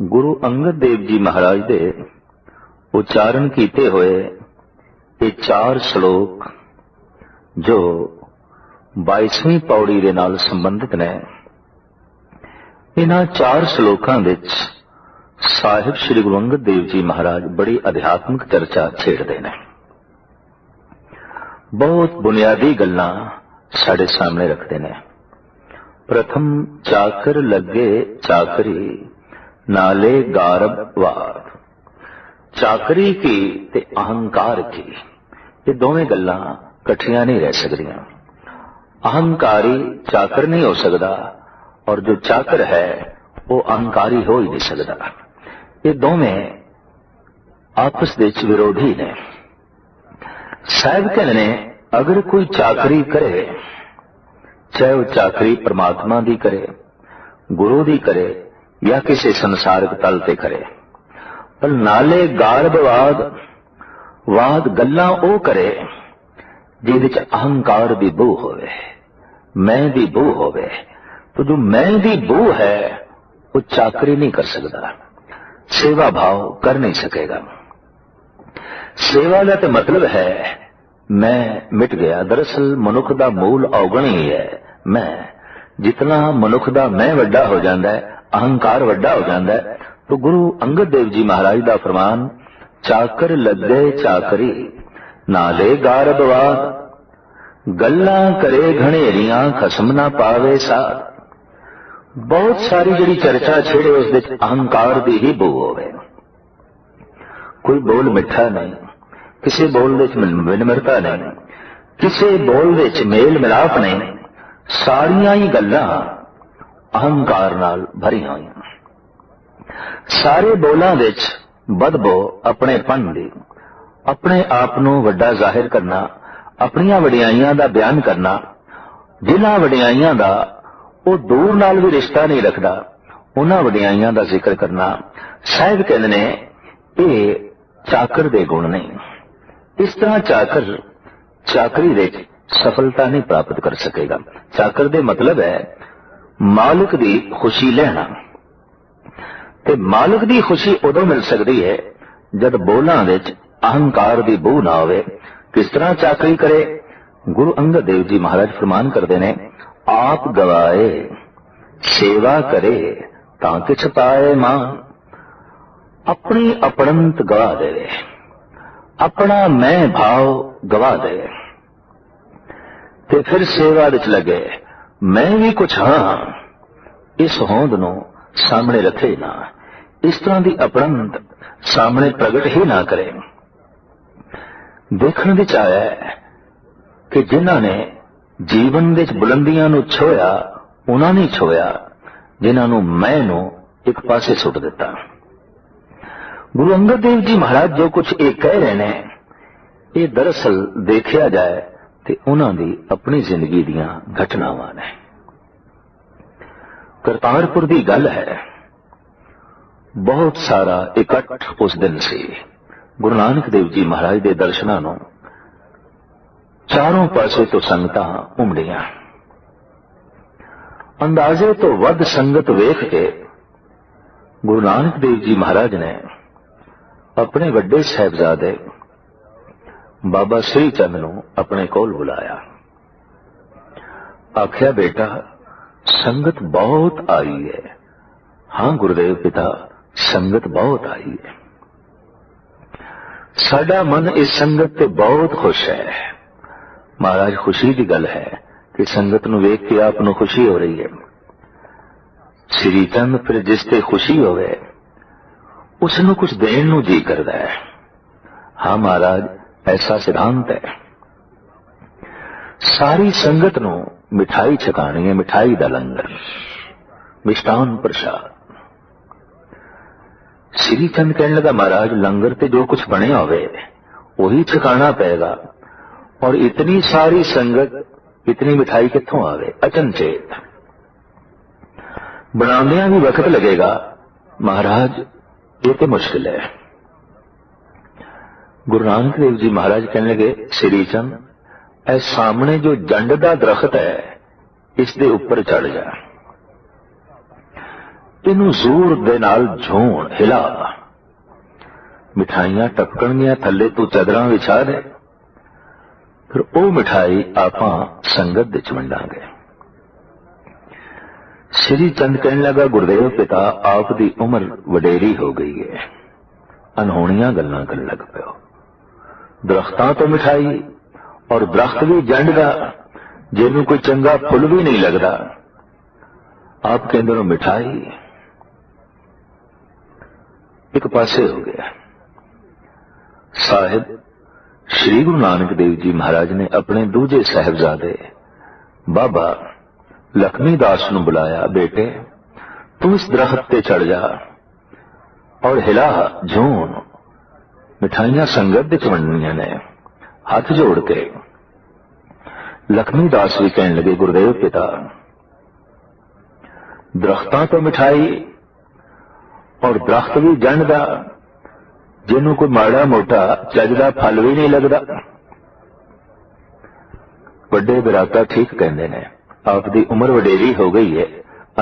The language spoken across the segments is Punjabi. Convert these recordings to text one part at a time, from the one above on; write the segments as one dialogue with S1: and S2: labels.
S1: ਗੁਰੂ ਅੰਗਦ ਦੇਵ ਜੀ ਮਹਾਰਾਜ ਦੇ ਉਚਾਰਨ ਕੀਤੇ ਹੋਏ ਇਹ ਚਾਰ ਸ਼ਲੋਕ ਜੋ 22ਵੀਂ ਪੌੜੀ ਦੇ ਨਾਲ ਸੰਬੰਧਿਤ ਨੇ। ਇਹਨਾਂ ਚਾਰ ਸ਼ਲੋਕਾਂ ਵਿੱਚ ਸਾਹਿਬ ਸ੍ਰੀ ਗੁਰੂ ਅੰਗਦ ਦੇਵ ਜੀ ਮਹਾਰਾਜ ਬੜੀ ਅਧਿਆਤਮਿਕ ਚਰਚਾ ਛੇੜਦੇ ਨੇ। ਬਹੁਤ ਬੁਨਿਆਦੀ ਗੱਲਾਂ ਸਾਡੇ ਸਾਹਮਣੇ ਰੱਖਦੇ ਨੇ। ਪ੍ਰਥਮ, ਚਾਕਰ ਲੱਗੇ ਚਾਕਰੀ ਨਾਲੇ ਗਾਰਬ ਚਾਕਰੀ ਕੀ ਤੇ ਅਹੰਕਾਰ ਕੀ? ਇਹ ਦੋਵੇਂ ਗੱਲਾਂ ਇਕੱਠੀਆਂ ਨਹੀਂ ਰਹਿ ਸਕਦੀਆਂ। ਅਹੰਕਾਰੀ ਚਾਕਰ ਨਹੀਂ ਹੋ ਸਕਦਾ ਔਰ ਜੋ ਚਾਕਰ ਹੈ, ਉਹ ਅਹੰਕਾਰੀ ਹੋ ਹੀ ਨਹੀਂ ਸਕਦਾ। ਇਹ ਦੋਵੇਂ ਆਪਸ ਵਿੱਚ ਵਿਰੋਧੀ ਨੇ। ਸਾਹਿਬ ਕਹਿੰਦੇ ਨੇ, ਅਗਰ ਕੋਈ ਚਾਕਰੀ ਕਰੇ, ਚਾਹੇ ਉਹ ਚਾਕਰੀ ਪ੍ਰਮਾਤਮਾ ਦੀ ਕਰੇ, ਗੁਰੂ ਦੀ ਕਰੇ ਜਾਂ ਕਿਸੇ ਸੰਸਾਰਿਕ ਤਲ ਤੇ ਕਰੇ ਪਰ ਨਾਲੇ ਗਾਰਬਵਾਦ ਵਾਦ ਗੱਲਾਂ ਉਹ ਕਰੇ ਜਿਹਦੇ ਚ ਅਹੰਕਾਰ ਦੀ ਬੂ ਹੋਵੇ ਮੈਂ ਦੀ ਬੂ ਹੋਵੇ तो जो मैं ਦੀ ਬੂ ਹੈ ਉਹ ਚਾਕਰੀ ਨਹੀਂ ਕਰ ਸਕਦਾ ਸੇਵਾ ਭਾਵ ਕਰ ਨਹੀਂ ਸਕੇਗਾ ਸੇਵਾ ਦਾ ਤੇ ਮਤਲਬ ਹੈ ਮੈਂ ਮਿਟ ਗਿਆ ਦਰਅਸਲ ਮਨੁੱਖ ਦਾ ਮੂਲ ਔਗਣ ਹੀ ਹੈ ਮੈਂ ਜਿਤਨਾ ਮਨੁੱਖ ਦਾ ਮੈਂ ਵੱਡਾ ਹੋ ਜਾਂਦਾ ਹੈ ਅਹੰਕਾਰ ਵੱਡਾ ਹੋ ਜਾਂਦਾ ਹੈ। ਤੋ ਗੁਰੂ ਅੰਗਦ ਦੇਵ ਜੀ ਮਹਾਰਾਜ ਦਾ ਫਰਮਾਨ, ਚਾਕਰ ਲੱਗੇ ਚਾਕਰੀ ਨਾਲੇ ਗਾਰਬਵਾਦ ਗੱਲਾਂ ਕਰੇ ਘਣੇਰੀਆਂ, ਖਸਮ ਨਾ ਪਾਵੇ ਸਾਥ ਬਹੁਤ ਸਾਰੀ ਜਿਹੜੀ ਚਰਚਾ ਛੇੜੇ ਉਸ ਵਿੱਚ ਅਹੰਕਾਰ ਦੀ ਹੀ ਬੋ ਹੋਵੇ। ਕੋਈ ਬੋਲ ਮਿੱਠਾ ਨਹੀਂ, ਕਿਸੇ ਬੋਲ ਵਿੱਚ ਵਿਨਮਰਤਾ ਨਹੀਂ, ਕਿਸੇ ਬੋਲ ਵਿੱਚ ਮੇਲ ਮਿਲਾਪ ਨਹੀਂ, ਸਾਰੀਆਂ ਹੀ ਗੱਲਾਂ ਅਹੰਕਾਰ ਨਾਲ ਭਰੀਆਂ ਹੋਈਆਂ ਸਾਰੇ ਬੋਲਾਂ ਵਿੱਚ ਬਦਬੋ ਆਪਣੇ ਦੀ, ਆਪਣੇ ਆਪ ਨੂੰ ਵੱਡਾ ਜ਼ਾਹਿਰ ਕਰਨਾ, ਆਪਣੀਆਂ ਵਡਿਆਈਆਂ ਦਾ ਬਿਆਨ ਕਰਨਾ, ਜਿਨ੍ਹਾਂ ਵਡਿਆਈਆਂ ਦਾ ਉਹ ਦੂਰ ਨਾਲ ਵੀ ਰਿਸ਼ਤਾ ਨਹੀਂ ਰੱਖਦਾ, ਉਹਨਾਂ ਵਡਿਆਈਆਂ ਦਾ ਜ਼ਿਕਰ ਕਰਨਾ, ਸਾਹਿਬ ਕਹਿੰਦੇ ਨੇ, ਇਹ ਚਾਕਰ ਦੇ ਗੁਣ ਨਹੀਂ ਇਸ ਤਰ੍ਹਾਂ ਚਾਕਰ, ਚਾਕਰੀ ਵਿੱਚ ਸਫਲਤਾ ਨਹੀਂ ਪ੍ਰਾਪਤ ਕਰ ਸਕੇਗਾ। ਚਾਕਰ ਦੇ ਮਤਲਬ ਹੈ ਮਾਲਕ ਦੀ ਖੁਸ਼ੀ ਲੈਣਾ। ਤੇ ਮਾਲਕ ਦੀ ਖੁਸ਼ੀ ਉਦੋਂ ਮਿਲ ਸਕਦੀ ਹੈ ਜਦ ਬੋਲਾਂ ਵਿੱਚ ਅਹੰਕਾਰ ਦੀ ਬੂ ਨਾ ਹੋਵੇ ਕਿਸ ਤਰ੍ਹਾਂ ਚਾਕਰੀ ਕਰੇ? ਗੁਰੂ ਅੰਗਦ ਦੇਵ ਜੀ ਮਹਾਰਾਜ ਫਰਮਾਨ ਕਰਦੇ ਨੇ, ਆਪ ਗਵਾਏ, ਸੇਵਾ ਕਰੇ ਤਾਂ ਕਿਛ ਪਾਏ ਮਾਂ। ਆਪਣੀ ਅਪਣੰਤ ਗਵਾ ਦੇਵੇ, ਆਪਣਾ ਮੈਂ ਭਾਵ ਗਵਾ ਦੇਵੇ। ਤੇ ਫਿਰ ਸੇਵਾ ਵਿੱਚ ਲੱਗੇ ਮੈਂ ਵੀ ਕੁਛ ਹਾਂ। ਇਸ ਹੋਂਦ ਨੂੰ ਸਾਹਮਣੇ ਰੱਖੇ ਨਾ। ਇਸ ਤਰ੍ਹਾਂ ਦੀ ਅਪਣੰਤ ਸਾਹਮਣੇ ਪ੍ਰਗਟ ਹੀ ਨਾ ਕਰੇ। ਦੇਖਣ ਵਿੱਚ ਆਇਆ ਕਿ ਜਿਨ੍ਹਾਂ ਨੇ ਜੀਵਨ ਵਿੱਚ ਬੁਲੰਦੀਆਂ ਨੂੰ ਛੋਇਆ, ਉਹਨਾਂ ਨੇ ਛੋਇਆ, ਜਿਨ੍ਹਾਂ ਨੂੰ ਮੈਂ ਨੂੰ ਇੱਕ ਪਾਸੇ ਸੁੱਟ ਦਿੱਤਾ। ਗੁਰੂ ਅੰਗਦ ਦੇਵ ਜੀ ਮਹਾਰਾਜ ਜੋ ਕੁਝ ਇਹ ਕਹਿ ਰਹੇ ਨੇ, ਇਹ ਦਰਅਸਲ ਦੇਖਿਆ ਜਾਏ ਤੇ ਉਹਨਾਂ ਦੀ ਆਪਣੀ ਜ਼ਿੰਦਗੀ ਦੀਆਂ ਘਟਨਾਵਾਂ ਨੇ। ਕਰਤਾਰਪੁਰ ਦੀ ਗੱਲ ਹੈ, ਬਹੁਤ ਸਾਰਾ ਇਕੱਠ ਉਸ ਦਿਨ ਸੀ। ਗੁਰੂ ਨਾਨਕ ਦੇਵ ਜੀ ਮਹਾਰਾਜ ਦੇ ਦਰਸ਼ਨਾਂ ਨੂੰ ਚਾਰੋਂ ਪਾਸੇ ਤੋਂ ਸੰਗਤਾਂ ਉਮੜੀਆਂ। ਅੰਦਾਜ਼ੇ ਤੋਂ ਵੱਧ ਸੰਗਤ ਵੇਖ ਕੇ ਗੁਰੂ ਨਾਨਕ ਦੇਵ ਜੀ ਮਹਾਰਾਜ ਨੇ ਆਪਣੇ ਵੱਡੇ ਸਹਿਬਜ਼ਾਦੇ ਬਾਬਾ ਸ੍ਰੀ ਚੰਦ ਨੂੰ ਆਪਣੇ ਕੋਲ ਬੁਲਾਇਆ। ਆਖਿਆ, ਬੇਟਾ, ਸੰਗਤ ਬਹੁਤ ਆਈ ਹੈ। ਹਾਂ, ਗੁਰਦੇਵ ਪਿਤਾ, ਸੰਗਤ ਬਹੁਤ ਆਈ ਹੈ। ਸਾਡਾ ਮਨ ਇਸ ਸੰਗਤ ਤੇ ਬਹੁਤ ਖੁਸ਼ ਹੈ। ਮਹਾਰਾਜ, ਖੁਸ਼ੀ ਦੀ ਗੱਲ ਹੈ ਕਿ ਸੰਗਤ ਨੂੰ ਵੇਖ ਕੇ ਆਪ ਨੂੰ ਖੁਸ਼ੀ ਹੋ ਰਹੀ ਹੈ। ਸ੍ਰੀ ਚੰਦ ਫਿਰ ਜਿਸ ਤੇ ਖੁਸ਼ੀ ਹੋਵੇ, ਉਸ ਨੂੰ ਕੁਝ ਦੇਣ ਨੂੰ ਜੀ ਕਰਦਾ ਹੈ। ਹਾਂ, ਮਹਾਰਾਜ ਐਸਾ ਸਿਧਾਂਤ ਹੈ ਸਾਰੀ ਸੰਗਤ ਨੂੰ ਮਿਠਾਈ ਛਕਾਣੀ ਹੈ ਮਿਠਾਈ ਦਾ ਲੰਗਰ ਮਿਸ਼ਟਾਨ ਪ੍ਰਸ਼ਾਦ ਸ੍ਰੀ ਚੰਦ ਕਹਿਣ ਲੱਗਾ ਮਹਾਰਾਜ ਲੰਗਰ ਤੇ ਜੋ ਕੁਝ ਬਣਿਆ ਹੋਵੇ ਉਹੀ ਛਕਾਣਾ ਪਏਗਾ ਔਰ ਇਤਨੀ ਸਾਰੀ ਸੰਗਤ ਇਤਨੀ ਮਿਠਾਈ ਕਿੱਥੋਂ ਆਵੇ ਅਚਨਚੇਤ ਬਣਾਉਂਦਿਆਂ ਵੀ ਵਕਤ ਲੱਗੇਗਾ ਮਹਾਰਾਜ ਇਹ ਤੇ ਮੁਸ਼ਕਿਲ ਹੈ ਗੁਰੂ ਨਾਨਕ ਦੇਵ ਜੀ ਮਹਾਰਾਜ ਕਹਿਣ ਲੱਗੇ ਸ੍ਰੀ ਚੰਦ ਇਹ ਸਾਹਮਣੇ ਜੋ ਜੰਡ ਦਾ ਦਰਖਤ ਹੈ ਇਸ ਦੇ ਉੱਪਰ ਚੜ ਜਾ ਇਹਨੂੰ ਜ਼ੋਰ ਦੇ ਨਾਲ ਝੋਣ ਹਿਲਾ ਮਿਠਾਈਆਂ ਟਪਕਣਗੀਆਂ ਥੱਲੇ ਤੂੰ ਚਦਰਾਂ ਵਿਛਾ ਦੇ ਫਿਰ ਉਹ ਮਿਠਾਈ ਆਪਾਂ ਸੰਗਤ ਵਿੱਚ ਵੰਡਾਂਗੇ ਸ੍ਰੀ ਚੰਦ ਕਹਿਣ ਲੱਗਾ ਗੁਰਦੇਵ ਪਿਤਾ ਆਪ ਦੀ ਉਮਰ ਵਡੇਰੀ ਹੋ ਗਈ ਹੈ ਅਨਹੋਣੀਆਂ ਗੱਲਾਂ ਕਰਨ ਲੱਗ ਪਿਓ ਦਰਖਤਾਂ ਤੋਂ ਮਿਠਾਈ ਔਰ ਦਰਖਤ ਵੀ ਜੰਡ ਦਾ ਜਿਹਨੂੰ ਕੋਈ ਚੰਗਾ ਫੁੱਲ ਵੀ ਨਹੀਂ ਲੱਗਦਾ ਆਪ ਕਹਿੰਦੇ ਨੂੰ ਮਿਠਾਈ ਇੱਕ ਪਾਸੇ ਹੋ ਗਿਆ ਸਾਹਿਬ ਸ੍ਰੀ ਗੁਰੂ ਨਾਨਕ ਦੇਵ ਜੀ ਮਹਾਰਾਜ ਨੇ ਆਪਣੇ ਦੂਜੇ ਸਹਿਬਜ਼ਾਦੇ ਬਾਬਾ ਲਖਮੀ ਦਾਸ ਨੂੰ ਬੁਲਾਇਆ ਬੇਟੇ ਤੂੰ ਇਸ ਦਰਖਤ ਤੇ ਚੜ ਜਾ ਔਰ ਹਿਲਾ ਝੂਣ ਮਿਠਾਈਆਂ ਸੰਗਤ ਚ ਵੰਡਣੀਆਂ ਨੇ। ਹੱਥ ਜੋੜ ਕੇ। ਲਖਮੀ ਦਾਸ ਵੀ ਕਹਿਣ ਲੱਗੇ, ਗੁਰਦੇਵ ਪਿਤਾ, ਦਰਖਤਾਂ ਤੋਂ ਮਿਠਾਈ ਔਰ ਦਰਖਤ ਵੀ ਜੰਡਦਾ ਜਿਹਨੂੰ ਕੋਈ ਮਾੜਾ ਮੋਟਾ ਚੱਜ ਦਾ ਫਲ ਵੀ ਨਹੀਂ ਲੱਗਦਾ। ਵੱਡੇ ਬਰਾਤਾ ਠੀਕ ਕਹਿੰਦੇ ਨੇ, ਆਪ ਦੀ ਉਮਰ ਵਡੇਰੀ ਹੋ ਗਈ ਹੈ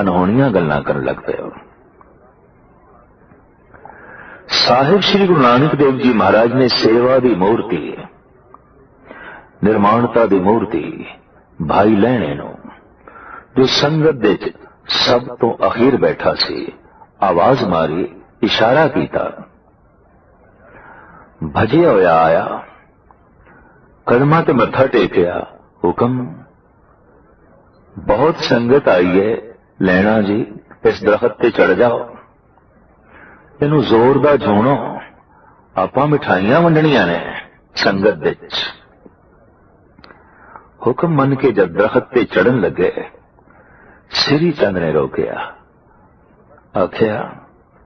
S1: ਅਨਹੋਣੀਆਂ ਗੱਲਾਂ ਕਰਨ ਲੱਗ ਪਏ ਹੋ। ਸਾਹਿਬ ਸ੍ਰੀ ਗੁਰੂ ਨਾਨਕ ਦੇਵ ਜੀ ਮਹਾਰਾਜ ਨੇ ਸੇਵਾ ਦੀ ਮੂਰਤੀ ਨਿਰਮਾਣਤਾ ਦੀ ਮੂਰਤੀ ਭਾਈ ਲੈਣੇ ਨੂੰ ਜੋ ਸੰਗਤ ਦੇ ਵਿੱਚ ਸਭ ਤੋਂ ਅਖੀਰ ਬੈਠਾ ਸੀ ਆਵਾਜ਼ ਮਾਰੀ ਇਸ਼ਾਰਾ ਕੀਤਾ ਭਜਿਆ ਹੋਇਆ ਆਇਆ ਕਦਮਾਂ ਤੇ ਮੱਥਾ ਟੇਕਿਆ ਹੁਕਮ ਬਹੁਤ ਸੰਗਤ ਆਈ ਹੈ ਲੈਣਾ ਜੀ ਇਸ ਦਰਖਤ ਤੇ ਚੜ ਜਾਓ ਤੈਨੂੰ ਜ਼ੋਰ ਦਾ ਝੋਣੋ ਆਪਾਂ ਮਿਠਾਈਆਂ ਵੰਡਣੀਆਂ ਨੇ ਸੰਗਤ ਵਿੱਚ। ਹੁਕਮ ਮੰਨ ਕੇ ਜਦ ਦਰਖਤ ਤੇ ਚੜਨ ਲੱਗੇ, ਸ੍ਰੀ ਚੰਦ ਨੇ ਰੋਕਿਆ। ਆਖਿਆ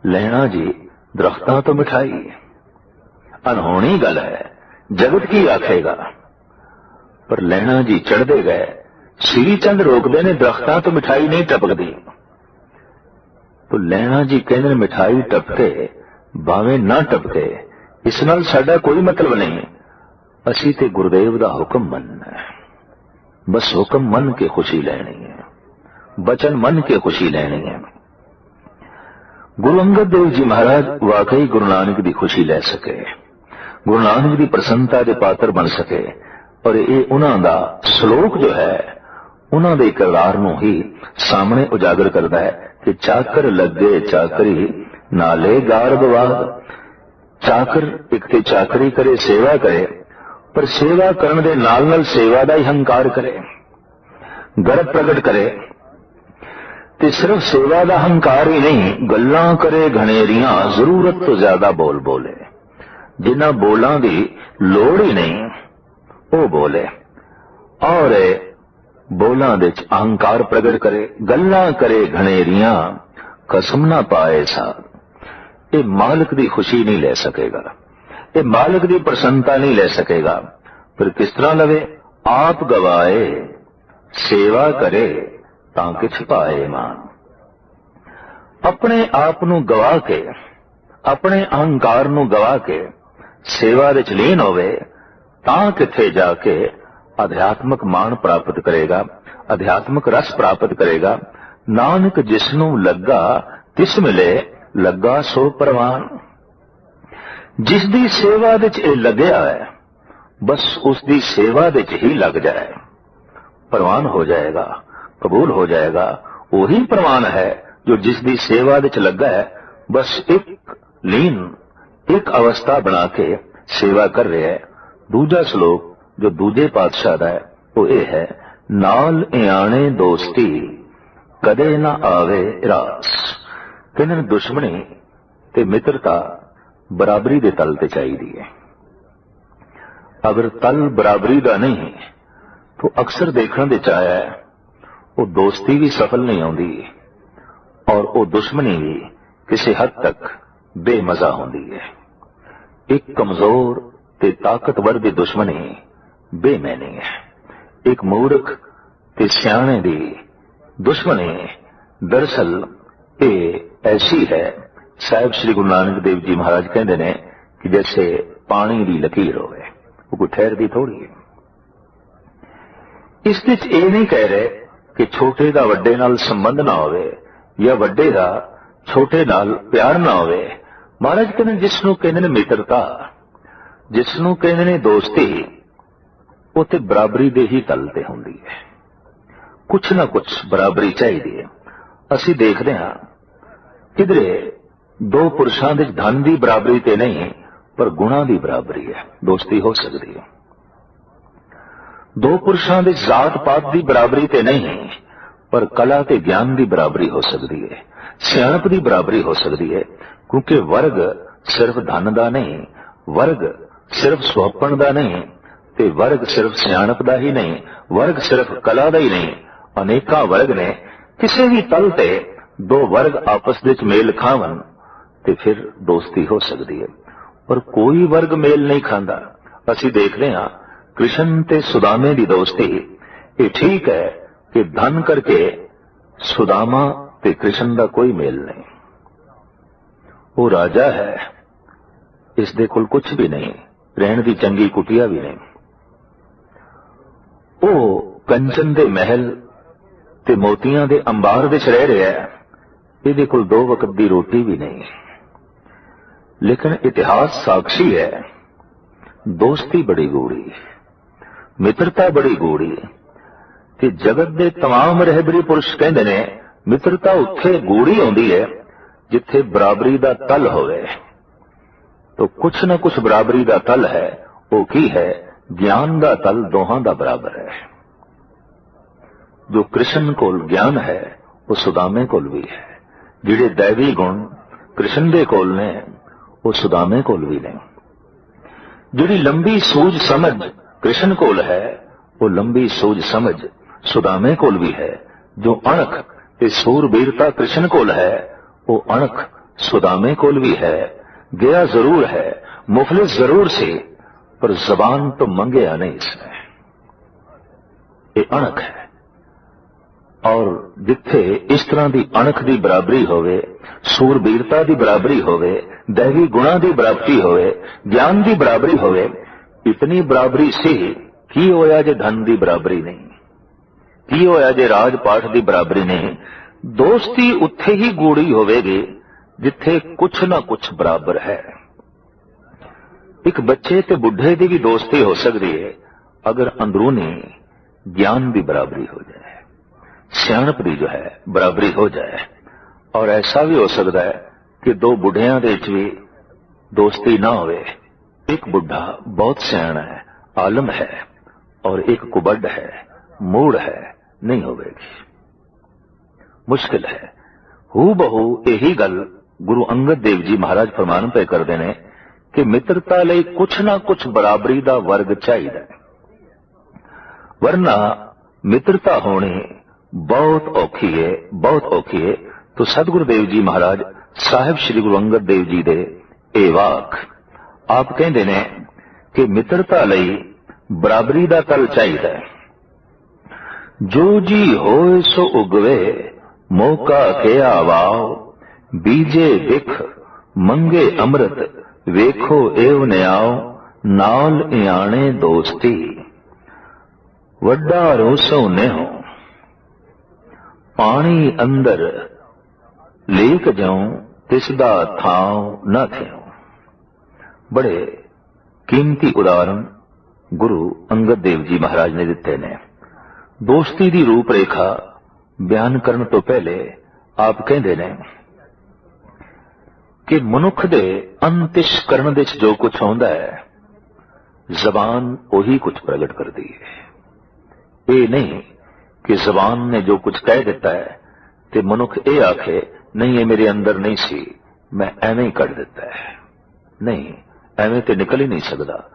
S1: ਲੈਣਾ ਜੀ, ਦਰਖਤਾਂ ਤੋਂ ਮਿਠਾਈ। ਅਨਹੋਣੀ ਗੱਲ ਹੈ, ਜਗਤ ਕੀ ਆਖੇਗਾ? ਪਰ ਲੈਣਾ ਜੀ ਚੜਦੇ ਗਏ, ਸ੍ਰੀ ਚੰਦ ਰੋਕਦੇ ਨੇ, ਦਰਖਤਾਂ ਤੋਂ ਮਿਠਾਈ ਨਹੀਂ ਟਪਕਦੀ। ਤੋ ਲੈਣਾ ਜੀ ਕਹਿੰਦੇ ਨੇ ਮਿਠਾਈ ਟਪਕੇ ਭਾਵੇਂ ਨਾ ਟਪਕੇ ਇਸ ਨਾਲ ਸਾਡਾ ਕੋਈ ਮਤਲਬ ਨਹੀਂ। ਅਸੀਂ ਤੇ ਗੁਰਦੇਵ ਦਾ ਹੁਕਮ ਮੰਨਣਾ ਹੈ। ਬਸ ਹੁਕਮ ਮੰਨ ਕੇ ਖੁਸ਼ੀ ਲੈਣੀ ਹੈ। ਬਚਨ ਮੰਨ ਕੇ ਖੁਸ਼ੀ ਲੈਣੀ ਹੈ। ਗੁਰੂ ਅੰਗਦ ਦੇਵ ਜੀ ਮਹਾਰਾਜ ਵਾਕਈ ਗੁਰੂ ਨਾਨਕ ਦੀ ਖੁਸ਼ੀ ਲੈ ਸਕੇ। ਗੁਰੂ ਨਾਨਕ ਦੀ ਪ੍ਰਸੰਨਤਾ ਦੇ ਪਾਤਰ ਬਣ ਸਕੇ। ਔਰ ਇਹ ਉਹਨਾਂ ਦਾ ਸ਼ਲੋਕ ਜੋ ਹੈ, ਉਹਨਾਂ ਦੇ ਇਕਰਾਰ ਨੂੰ ਹੀ ਸਾਹਮਣੇ ਉਜਾਗਰ ਕਰਦਾ ਹੈ। ਕਿ ਚਾਕਰ ਲੱਗੇ ਚਾਕਰੀ, ਨਾਲੇ ਗਾਰਬਵਾਦ ਚਾਕਰ ਇੱਕ ਤੇ ਚਾਕਰੀ ਕਰੇ, ਸੇਵਾ ਕਰੇ, ਪਰ ਸੇਵਾ ਕਰਨ ਦੇ ਨਾਲ ਨਾਲ ਸੇਵਾ ਦਾ ਹੀ ਹੰਕਾਰ ਕਰੇ, ਗਰਭ ਪ੍ਰਗਟ ਕਰੇ। ਤੇ ਸਿਰਫ ਸੇਵਾ ਦਾ ਹੰਕਾਰ ਹੀ ਨਹੀਂ, ਗੱਲਾਂ ਕਰੇ ਘਣੇਰੀਆਂ ਜ਼ਰੂਰਤ ਤੋਂ ਜ਼ਿਆਦਾ ਬੋਲ ਬੋਲੇ। ਜਿਨ੍ਹਾਂ ਬੋਲਾਂ ਦੀ ਲੋੜ ਹੀ ਨਹੀਂ, ਉਹ ਬੋਲੇ। ਔਰ ਬੋਲਾਂ ਦੇ ਚ ਅਹੰਕਾਰ ਪ੍ਰਗਟ ਕਰੇ, ਗੱਲਾਂ ਕਰੇ ਘਣੇਰੀਆਂ ਕਸਮ ਨਾ ਪਾਏ ਸਾ ਇਹ ਮਾਲਕ ਦੀ ਖੁਸ਼ੀ ਨਹੀਂ ਲੈ ਸਕੇਗਾ। ਇਹ ਮਾਲਕ ਦੀ ਪ੍ਰਸੰਨਤਾ ਨਹੀਂ ਲੈ ਸਕੇਗਾ। ਫਿਰ ਕਿਸ ਤਰ੍ਹਾਂ ਲਵੇ? ਆਪ ਗਵਾਏ, ਸੇਵਾ ਕਰੇ ਤਾਂ ਕਿ ਪਾਏ ਮਾਨ। ਆਪਣੇ ਆਪ ਨੂੰ ਗਵਾ ਕੇ, ਆਪਣੇ ਅਹੰਕਾਰ ਨੂੰ ਗਵਾ ਕੇ, ਸੇਵਾ ਵਿੱਚ ਲੀਨ ਹੋਵੇ ਤਾਂ ਕਿੱਥੇ ਜਾ ਕੇ ਅਧਿਆਤਮਕ ਮਾਣ ਪ੍ਰਾਪਤ ਕਰੇਗਾ, ਅਧਿਆਤਮਕ ਰਸ ਪ੍ਰਾਪਤ ਕਰੇਗਾ। ਨਾਨਕ ਜਿਸ ਨੂੰ ਲੱਗਾ, ਤਿਸ ਮਿਲੇ, ਲੱਗਾ ਸੋ ਪ੍ਰਵਾਨ। ਜਿਸ ਦੀ ਸੇਵਾ ਵਿੱਚ ਇਹ ਲੱਗਿਆ ਹੈ, ਬਸ ਉਸ ਦੀ ਸੇਵਾ ਵਿੱਚ ਹੀ ਲੱਗ ਜਾਏ। ਪ੍ਰਵਾਨ ਹੋ ਜਾਏਗਾ, ਕਬੂਲ ਹੋ ਜਾਏਗਾ, ਉਹੀ ਪ੍ਰਵਾਨ ਹੈ ਜੋ ਜਿਸ ਦੀ ਸੇਵਾ ਵਿੱਚ ਲੱਗਾ ਹੈ, ਬਸ ਇੱਕ ਲੀਨ, ਇੱਕ ਅਵਸਥਾ ਬਣਾ ਕੇ ਸੇਵਾ ਕਰ ਰਿਹਾ ਹੈ। ਦੂਜਾ ਸ਼ਲੋਕ ਜੋ ਦੂਜੇ ਪਾਤਸ਼ਾਹ ਦਾ ਹੈ, ਉਹ ਇਹ ਹੈ, ਨਾਲ ਇਆਣੇ ਦੋਸਤੀ, ਕਦੇ ਨਾ ਆਵੇ ਰਾਸ। ਕਹਿੰਦੇ ਨੇ, ਦੁਸ਼ਮਣੀ ਤੇ ਮਿੱਤਰਤਾ ਬਰਾਬਰੀ ਦੇ ਤਲ ਤੇ ਚਾਹੀਦੀ ਹੈ। ਅਗਰ ਤਲ ਬਰਾਬਰੀ ਦਾ ਨਹੀਂ, ਤਾਂ ਅਕਸਰ ਦੇਖਣ ਦੇ ਚਾਇਆ ਹੈ, ਉਹ ਦੋਸਤੀ ਵੀ ਸਫਲ ਨਹੀਂ ਆਉਂਦੀ ਔਰ ਉਹ ਦੁਸ਼ਮਣੀ ਵੀ ਕਿਸੇ ਹੱਦ ਤੱਕ ਬੇਮਜ਼ਾ ਹੁੰਦੀ ਹੈ। ਇੱਕ ਕਮਜ਼ੋਰ ਤੇ ਤਾਕਤਵਰ ਦੀ ਦੁਸ਼ਮਣੀ ਬੇਮੈਨੀ ਹੈ ਇੱਕ ਮੂਰਖ ਤੇ ਸਿਆਣੇ ਦੀ ਦੁਸ਼ਮਣੀ ਦਰਸਲ ਇਹ ਐਸੀ ਹੈ ਸਾਹਿਬ ਸ੍ਰੀ ਗੁਰੂ ਨਾਨਕ ਦੇਵ ਜੀ ਮਹਾਰਾਜ ਕਹਿੰਦੇ ਨੇ ਕਿ ਜੈਸੇ ਪਾਣੀ ਦੀ ਲਕੀਰ ਹੋਵੇ ਉਹ ਕੋਈ ਠਹਿਰਦੀ ਥੋੜੀ ਹੈ ਇਸ ਵਿੱਚ ਇਹ ਨਹੀਂ ਕਹਿ ਰਹੇ ਕਿ ਛੋਟੇ ਦਾ ਵੱਡੇ ਨਾਲ ਸੰਬੰਧ ਨਾ ਹੋਵੇ ਜਾਂ ਵੱਡੇ ਦਾ ਛੋਟੇ ਨਾਲ ਪਿਆਰ ਨਾ ਹੋਵੇ ਮਹਾਰਾਜ ਕਹਿੰਦੇ ਜਿਸ ਨੂੰ ਕਹਿੰਦੇ ਨੇ ਮਿੱਤਰਤਾ ਜਿਸ ਨੂੰ ਕਹਿੰਦੇ ਨੇ ਦੋਸਤੀ ਉਹ ਤੇ ਬਰਾਬਰੀ ਦੇ ਹੀ ਤਲ ਤੇ ਹੁੰਦੀ ਹੈ। ਕੁਛ ਨਾ ਕੁਛ ਬਰਾਬਰੀ ਚਾਹੀਦੀ ਹੈ। ਅਸੀਂ ਦੇਖਦੇ ਹਾਂ। ਕਿਧਰੇ ਦੋ ਪੁਰਸ਼ਾਂ ਦੇ ਧਨ ਦੀ ਬਰਾਬਰੀ ਤੇ ਨਹੀਂ, ਪਰ ਗੁਣਾ ਦੀ ਬਰਾਬਰੀ ਹੈ। ਦੋਸਤੀ ਹੋ ਸਕਦੀ ਹੈ। ਦੋ ਪੁਰਸ਼ਾਂ ਦੇ ਜਾਤ ਪਾਤ ਦੀ ਬਰਾਬਰੀ ਤੇ ਨਹੀਂ, ਪਰ ਕਲਾ ਤੇ ਗਿਆਨ ਦੀ ਬਰਾਬਰੀ ਹੋ ਸਕਦੀ ਹੈ। ਸਿਆਣਪ ਦੀ ਬਰਾਬਰੀ ਹੋ ਸਕਦੀ ਹੈ, ਕਿਉਂਕਿ ਵਰਗ ਸਿਰਫ ਧਨ ਦਾ ਨਹੀਂ, ਵਰਗ ਸਿਰਫ ਸੁਹੱਪਣ ਦਾ ਨਹੀਂ ਤੇ ਵਰਗ ਸਿਰਫ ਸਿਆਣਪ ਦਾ ਹੀ ਨਹੀਂ, ਵਰਗ ਸਿਰਫ ਕਲਾ ਦਾ ਹੀ ਨਹੀਂ, ਅਨੇਕਾਂ ਵਰਗ ਨੇ ਕਿਸੇ ਵੀ ਤਲ ਤੇ ਦੋ ਵਰਗ ਆਪਸ ਵਿੱਚ ਮੇਲ ਖਾਵਣ, ਤੇ ਫਿਰ ਦੋਸਤੀ ਹੋ ਸਕਦੀ ਹੈ। ਪਰ ਕੋਈ ਵਰਗ ਮੇਲ ਨਹੀਂ ਖਾਂਦਾ। ਅਸੀਂ ਦੇਖ ਰਹੇ ਹਾਂ, ਕ੍ਰਿਸ਼ਨ ਤੇ ਸੁਦਾਮੇ ਦੀ ਦੋਸਤੀ। ਇਹ ਠੀਕ ਹੈ ਕਿ ਧਨ ਕਰਕੇ ਸੁਦਾਮਾ ਤੇ ਕ੍ਰਿਸ਼ਨ ਦਾ ਕੋਈ ਮੇਲ ਨਹੀਂ। ਉਹ ਰਾਜਾ ਹੈ। ਇਸ ਦੇ ਕੋਲ ਕੁਝ ਵੀ ਨਹੀਂ। ਰਹਿਣ ਦੀ ਚੰਗੀ ਕੁਟਿਆ ਵੀ ਨਹੀਂ। ਉਹ ਕੰਚਨ ਦੇ ਮਹਿਲ ਤੇ ਮੋਤੀਆਂ ਦੇ ਅੰਬਾਰ ਵਿੱਚ ਰਹਿ ਰਿਹਾ ਹੈ ਇਹਦੇ ਕੋਲ ਦੋ ਵਕਤ ਦੀ ਰੋਟੀ ਵੀ ਨਹੀਂ ਲੇਕਿਨ ਇਤਿਹਾਸ ਸਾਖੀ ਹੈ ਦੋਸਤੀ ਬੜੀ ਗੂੜੀ ਮਿੱਤਰਤਾ ਬੜੀ ਗੂੜੀ ਤੇ ਜਗਤ ਦੇ तमाम ਰਹਿਬਰੀ ਪੁਰਸ਼ ਕਹਿੰਦੇ ਨੇ ਮਿੱਤਰਤਾ ਉੱਥੇ ਗੂੜੀ ਆਉਂਦੀ ਹੈ ਜਿੱਥੇ ਬਰਾਬਰੀ ਦਾ ਤਲ ਹੋਵੇ ਤੋ ਕੁਛ ਨਾ ਕੁਛ ਬਰਾਬਰੀ ਦਾ ਤਲ ਹੈ ਉਹ ਕੀ ਹੈ ਗਿਆਨ ਦਾ ਤਲ ਦੋਹਾਂ ਦਾ ਬਰਾਬਰ ਹੈ। ਜੋ ਕ੍ਰਿਸ਼ਨ ਕੋਲ ਗਿਆਨ ਹੈ, ਉਹ ਸੁਦਾਮੇ ਕੋਲ ਵੀ ਹੈ। ਜਿਹੜੇ ਦੇਵੀ ਗੁਣ ਕ੍ਰਿਸ਼ਨ ਦੇ ਕੋਲ ਨੇ, ਉਹ ਸੁਦਾਮੇ ਕੋਲ ਵੀ ਨੇ। ਜਿਹੜੀ ਲੰਬੀ ਸੂਝ ਸਮਝ ਕ੍ਰਿਸ਼ਨ ਕੋਲ ਹੈ, ਉਹ ਲੰਬੀ ਸੂਝ ਸਮਝ ਸੁਦਾਮੇ ਕੋਲ ਵੀ ਹੈ। ਜੋ ਅਣਖ ਤੇ ਸੂਰਬੀਰਤਾ ਕ੍ਰਿਸ਼ਨ ਕੋਲ ਹੈ, ਉਹ ਅਣਖ ਸੁਦਾਮੇ ਕੋਲ ਵੀ ਹੈ। ਗਿਆ ਜ਼ਰੂਰ ਹੈ, ਮੁਫਲਿਸ ਜ਼ਰੂਰ ਸੀ। ਪਰ ਜ਼ਬਾਨ ਤੋਂ ਮੰਗਿਆ ਨਹੀਂ ਇਸਨੇ ਇਹ ਅਣਖ ਹੈ। ਔਰ ਜਿੱਥੇ ਇਸ ਤਰ੍ਹਾਂ ਦੀ ਅਣਖ ਦੀ ਬਰਾਬਰੀ ਹੋਵੇ, ਸੂਰਬੀਰਤਾ ਦੀ ਬਰਾਬਰੀ ਹੋਵੇ, ਦੇਵੀ ਗੁਣਾ ਦੀ ਬਰਾਬਰੀ ਹੋਵੇ, ਗਿਆਨ ਦੀ ਬਰਾਬਰੀ ਹੋਵੇ, ਇਤਨੀ ਬਰਾਬਰੀ ਸੀ, ਕੀ ਹੋਇਆ ਜੇ ਧਨ ਦੀ ਬਰਾਬਰੀ ਨਹੀਂ? ਕੀ ਹੋਇਆ ਜੇ ਰਾਜ ਪਾਠ ਦੀ ਬਰਾਬਰੀ ਨਹੀਂ? ਦੋਸਤੀ ਉੱਥੇ ਹੀ ਗੂੜੀ ਹੋਵੇਗੀ, ਜਿੱਥੇ ਕੁਛ ਨਾ ਕੁਛ ਬਰਾਬਰ ਹੈ। ਇੱਕ ਬੱਚੇ ਤੇ ਬੁੱਢੇ ਦੀ ਵੀ ਦੋਸਤੀ ਹੋ ਸਕਦੀ ਹੈ ਅਗਰ ਅੰਦਰੂਨੀ ਗਿਆਨ ਦੀ ਬਰਾਬਰੀ ਹੋ ਜਾਏ। ਸਿਆਣਪ ਦੀ ਜੋ ਹੈ, ਬਰਾਬਰੀ ਹੋ ਜਾਏ। ਔਰ ਐਸਾ ਵੀ ਹੋ ਸਕਦਾ ਹੈ ਕਿ ਦੋ ਬੁੱਢਿਆਂ ਦੇ ਵਿੱਚ ਵੀ ਦੋਸਤੀ ਨਾ ਹੋਵੇ। ਇੱਕ ਬੁੱਢਾ ਬਹੁਤ ਸਿਆਣਾ ਹੈ, ਆਲਮ ਹੈ, ਔਰ ਇੱਕ ਕੁਬੱਡ ਹੈ, ਮੂੜ ਹੈ, ਨਹੀਂ ਹੋਵੇਗੀ। ਮੁਸ਼ਕਿਲ ਹੈ। ਹੂ ਬਹੂ ਇਹੀ ਗੱਲ ਗੁਰੂ ਅੰਗਦ ਦੇਵ ਜੀ ਮਹਾਰਾਜ ਫਰਮਾਨ ਪਏ ਕਰਦੇ ਨੇ ਕਿ ਮਿੱਤਰਤਾ ਲਈ ਕੁਛ ਨਾ ਕੁਛ ਬਰਾਬਰੀ ਦਾ ਵਰਗ ਚਾਹੀਦਾ ਹੈ। ਵਰਨਾ ਮਿੱਤਰਤਾ ਹੋਣੀ ਬਹੁਤ ਔਖੀ ਹੈ, ਬਹੁਤ ਔਖੀ ਹੈ। ਤੋ ਸਤਿਗੁਰੂ ਦੇਵ ਜੀ ਮਹਾਰਾਜ, ਸਾਹਿਬ ਸ੍ਰੀ ਗੁਰੂ ਅੰਗਦ ਦੇਵ ਜੀ ਦੇ ਇਹ ਵਾਕ ਆਪ ਕਹਿੰਦੇ ਨੇ ਕਿ ਮਿੱਤਰਤਾ ਲਈ ਬਰਾਬਰੀ ਦਾ ਤਲ ਚਾਹੀਦਾ ਹੈ। ਜੋ ਜੀ ਹੋਏ ਸੋ ਉਗਵੇ, ਮੌਕਾ ਕੇ ਆਵਾਓ, ਬੀਜੇ ਵਿਖ, ਮੰਗੇ ਅੰਮ੍ਰਿਤ। ਵੇਖੋ ਏਵ ਨਿਆਓ ਨਾਲ ਇਆਣੇ ਦੋਸਤੀ। ਵੱਡਾ ਰੋਸੋ ਨਿਹੋ। ਪਾਣੀ ਅੰਦਰ, ਲੇਕ ਜਾਉ ਤਿਸ ਦਾ ਥਾਉ ਨਾ ਥਿਓ ਬੜੇ ਕੀਮਤੀ ਉਦਾਹਰਣ ਗੁਰੂ ਅੰਗਦ ਦੇਵ ਜੀ ਮਹਾਰਾਜ ਨੇ ਦਿੱਤੇ ਨੇ। ਦੋਸਤੀ ਦੀ ਰੂਪ ਰੇਖਾ ਬਿਆਨ ਕਰਨ ਤੋਂ ਪਹਿਲੇ ਆਪ ਕਹਿੰਦੇ ਨੇ ਕਿ ਮਨੁੱਖ ਦੇ ਅੰਤਿਸ਼ ਕਰਨ ਵਿੱਚ ਜੋ ਕੁਝ ਆਉਂਦਾ ਹੈ, ਜ਼ਬਾਨ ਉਹੀ ਕੁਝ ਪ੍ਰਗਟ ਕਰਦੀ ਹੈ। ਇਹ ਨਹੀਂ ਕਿ ਜ਼ਬਾਨ ਨੇ ਜੋ ਕੁਝ ਕਹਿ ਦਿੱਤਾ ਹੈ ਤੇ ਮਨੁੱਖ ਇਹ ਆਖੇ, ਨਹੀਂ, ਇਹ ਮੇਰੇ ਅੰਦਰ ਨਹੀਂ ਸੀ, ਮੈਂ ਐਵੇਂ ਹੀ ਕੱਢ ਦਿੱਤਾ ਹੈ। ਨਹੀਂ, ਐਵੇਂ ਤੇ ਨਿਕਲ ਹੀ ਨਹੀਂ ਸਕਦਾ।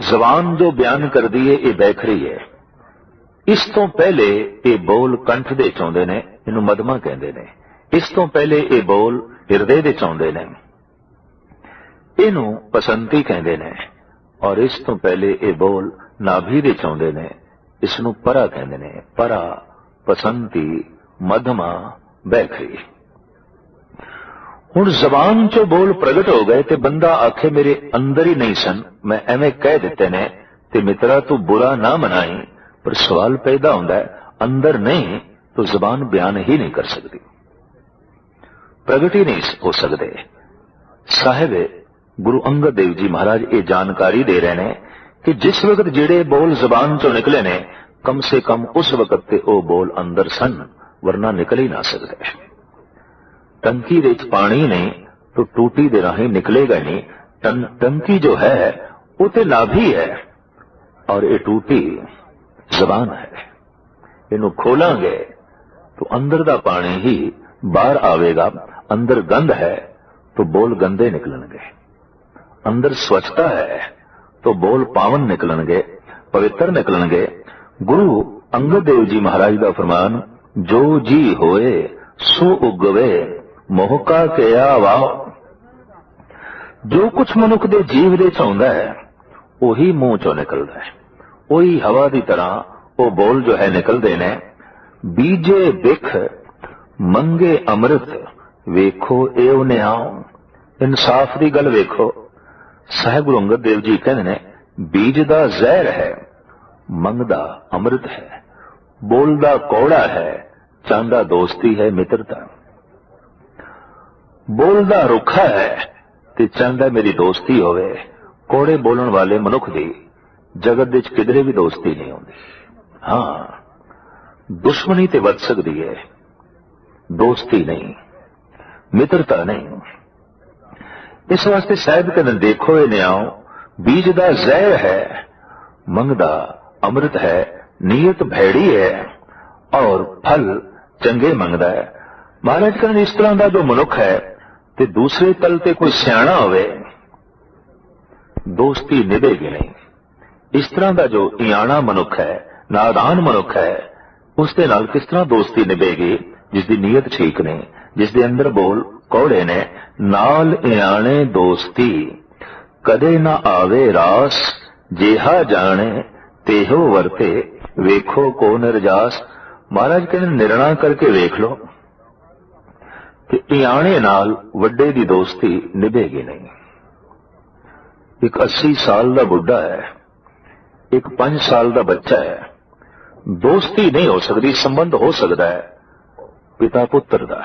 S1: ਜ਼ਬਾਨ ਜੋ ਬਿਆਨ ਕਰਦੀ ਹੈ, ਇਹ ਬੈਖਰੀ ਹੈ। ਇਸ ਤੋਂ ਪਹਿਲੇ ਇਹ ਬੋਲ ਕੰਠ ਦੇ ਚਾਉਂਦੇ ਨੇ, ਇਹਨੂੰ ਮਦਮਾ ਕਹਿੰਦੇ ਨੇ। ਇਸ ਤੋਂ ਪਹਿਲੇ ਇਹ ਬੋਲ ਹਿਰਦੇ ਦੇ ਚਾਉਂਦੇ ਨੇ। ਇਹਨੂੰ ਪਸੰਤੀ ਕਹਿੰਦੇ ਨੇ ਔਰ ਇਸ ਤੋਂ ਪਹਿਲੇ ਇਹ ਬੋਲ ਨਾਭੀ ਦੇ ਚਾਉਂਦੇ ਨੇ। ਇਸ ਨੂੰ ਪਰਾ ਕਹਿੰਦੇ ਨੇ। ਪਰਾ ਪਸੰਤੀ ਮਧਮਾ, ਬੈਖਰੀ। ਹੁਣ ਜ਼ਬਾਨ ਚੋਂ ਬੋਲ ਪ੍ਰਗਟ ਹੋ ਗਏ ਤੇ ਬੰਦਾ ਆਖੇ, ਮੇਰੇ ਅੰਦਰ ਹੀ ਨਹੀਂ ਸਨ। ਮੈਂ ਐਵੇਂ ਕਹਿ ਦਿੱਤੇ ਨੇ ਤੇ ਮਿੱਤਰਾ, ਤੂੰ ਬੁਰਾ ਨਾ ਮਨਾਈ, ਪਰ ਸਵਾਲ ਪੈਦਾ ਹੁੰਦਾ ਹੈ, ਅੰਦਰ ਨਹੀਂ, ਤਾਂ ਜ਼ਬਾਨ ਬਿਆਨ ਹੀ ਨਹੀਂ ਕਰ ਸਕਦੀ। ਪ੍ਰਗਟ ਹੀ ਨਹੀਂ ਹੋ ਸਕਦੇ। ਸਾਹਿਬ, ਗੁਰੂ ਅੰਗਦ ਦੇਵ ਜੀ ਮਹਾਰਾਜ ਇਹ ਜਾਣਕਾਰੀ ਦੇ ਰਹੇ ਨੇ ਕਿ ਜਿਸ ਵਕਤ ਜਿਹੜੇ ਬੋਲ ਜ਼ੁਬਾਨ ਚੋਂ ਨਿਕਲੇ ਨੇ, ਕਮ ਸੇ ਕਮ ਉਸ ਵਕਤ ਤੇ ਉਹ ਬੋਲ ਅੰਦਰ ਸਨ, ਵਰਨਾ ਨਿਕਲ ਹੀ ਨਾ ਸਕਦੇ। ਟੰਕੀ ਵਿੱਚ ਪਾਣੀ ਨੇ ਤੋ ਟੂਟੀ ਦੇ ਰਾਹੀਂ ਨਿਕਲੇਗਾ ਨਹੀਂ ਟੰ, ਟੰਕੀ ਜੋ ਹੈ, ਉਹ ਤੇ ਲਾਭੀ ਹੈ ਔਰ ਇਹ ਟੂਟੀ ਜ਼ਬਾਨ ਹੈ। ਇਹਨੂੰ ਖੋਲਾਂਗੇ ਤੋ ਅੰਦਰ ਦਾ ਪਾਣੀ ਹੀ ਬਾਹਰ ਆਵੇਗਾ। ਅੰਦਰ ਗੰਧ ਹੈ तो बोल गंदे निकलणगे अंदर स्वच्छता है तो बोल पावन निकलणगे पवित्र निकलणगे गुरु अंगद देव जी महाराज ਦਾ ਫਰਮਾਨ ਜੋ ਜੀ ਹੋਏ ਸੋ ਉਗਵੇ ਮੋਹ ਕਾ ਕਿਆ ਵਾਹ ਜੋ ਕੁਝ ਮਨੁੱਖ ਦੇ ਜੀਵ ਦੇ ਚ ਆਉਂਦਾ ਹੈ ਉਹੀ ਮੂੰਹ ਚੋਂ ਨਿਕਲਦਾ ਹੈ ਉਹੀ ਹਵਾ ਦੀ ਤਰ੍ਹਾਂ ਉਹ ਬੋਲ ਜੋ ਹੈ ਨਿਕਲਦੇ ਨੇ ਬੀਜੇ ਬਿਖ ਮੰਗੇ ਅੰਮ੍ਰਿਤ ਵੇਖੋ, ਇਹ ਏਉ ਨਿਆਉ ਇਨਸਾਫ ਦੀ ਗੱਲ ਵੇਖੋ। ਸਾਹਿਬ ਗੁਰੂ ਅੰਗਦ ਦੇਵ ਜੀ ਕਹਿੰਦੇ ਨੇ, ਬੀਜ ਦਾ ਜ਼ਹਿਰ ਹੈ ਮੰਗਦਾ ਅੰਮ੍ਰਿਤ ਹੈ। ਬੋਲਦਾ ਕੋੜਾ ਹੈ ਚਾਹੁੰਦਾ ਦੋਸਤੀ ਹੈ ਮਿੱਤਰਤਾ ਬੋਲਦਾ ਰੁੱਖਾ ਹੈ, ਤੇ ਚਾਹੁੰਦਾ ਮੇਰੀ ਦੋਸਤੀ ਹੋਵੇ। ਕੋੜੇ ਬੋਲਣ ਵਾਲੇ ਮਨੁੱਖ ਦੀ ਜਗਤ ਵਿੱਚ ਕਿਧਰੇ ਵੀ ਦੋਸਤੀ ਨਹੀਂ ਹੁੰਦੀ। ਹਾਂ, ਦੁਸ਼ਮਣੀ ਤੇ ਵੱਧ ਸਕਦੀ ਹੈ। ਦੋਸਤੀ ਨਹੀਂ। ਮਿੱਤਰਤਾ ਨਹੀਂ। ਇਸ ਵਾਸਤੇ ਸਾਹਿਬ ਕਹਿੰਦੇ, ਦੇਖੋ ਇਹ ਨਿਆਓ ਬੀਜ ਦਾ ਜ਼ਹਿਰ ਹੈ ਮੰਗਦਾ ਅੰਮ੍ਰਿਤ ਹੈ, ਨੀਅਤ ਭੈੜੀ ਹੈ, ਔਰ ਫਲ ਚੰਗੇ ਮੰਗਦਾ ਹੈ। ਮਹਾਰਾਜ ਕਹਿੰਦੇ, ਇਸ ਤਰ੍ਹਾਂ ਦਾ ਜੋ ਮਨੁੱਖ ਹੈ ਤੇ ਦੂਸਰੇ ਤਲ ਤੇ ਕੋਈ ਸਿਆਣਾ ਹੋਵੇ, ਦੋਸਤੀ ਨਿਭੇਗੀ ਨਹੀਂ। ਇਸ ਤਰ੍ਹਾਂ ਦਾ ਜੋ ਇਆਣਾ ਮਨੁੱਖ ਹੈ, ਨਾਦਾਨ ਮਨੁੱਖ ਹੈ, ਉਸ ਦੇ ਨਾਲ ਕਿਸ ਤਰ੍ਹਾਂ ਦੋਸਤੀ ਨਿਭੇਗੀ ਜਿਸ ਦੀ ਨੀਅਤ ਠੀਕ ਨਹੀਂ ਜਿਸ ਦੇ ਅੰਦਰ ਬੋਲ ਕੌੜੇ ਨੇ, ਨਾਲ ਇਆਣੇ ਦੋਸਤੀ, ਕਦੇ ਨਾ ਆਵੇ ਰਾਸ, ਜਿਹਾ ਜਾਣੇ, ਤੇਹੋ ਵਰਤੇ, ਵੇਖੋ ਕੋ ਨਿਰਜਾਸ ਮਹਾਰਾਜ ਕਹਿੰਦੇ, ਨਿਰਣਾ ਕਰਕੇ ਵੇਖ ਲੋ ਕਿ ਇਆਣੇ ਨਾਲ ਵੱਡੇ ਦੀ ਦੋਸਤੀ ਨਿਭੇਗੀ ਨਹੀਂ। ਇੱਕ 80 ਸਾਲ ਦਾ ਬੁੱਢਾ ਹੈ, ਇੱਕ 5 ਸਾਲ ਦਾ ਬੱਚਾ ਹੈ। ਦੋਸਤੀ ਨਹੀਂ ਹੋ ਸਕਦੀ, ਸੰਬੰਧ ਹੋ ਸਕਦਾ ਹੈ, ਪਿਤਾ ਪੁੱਤਰ ਦਾ।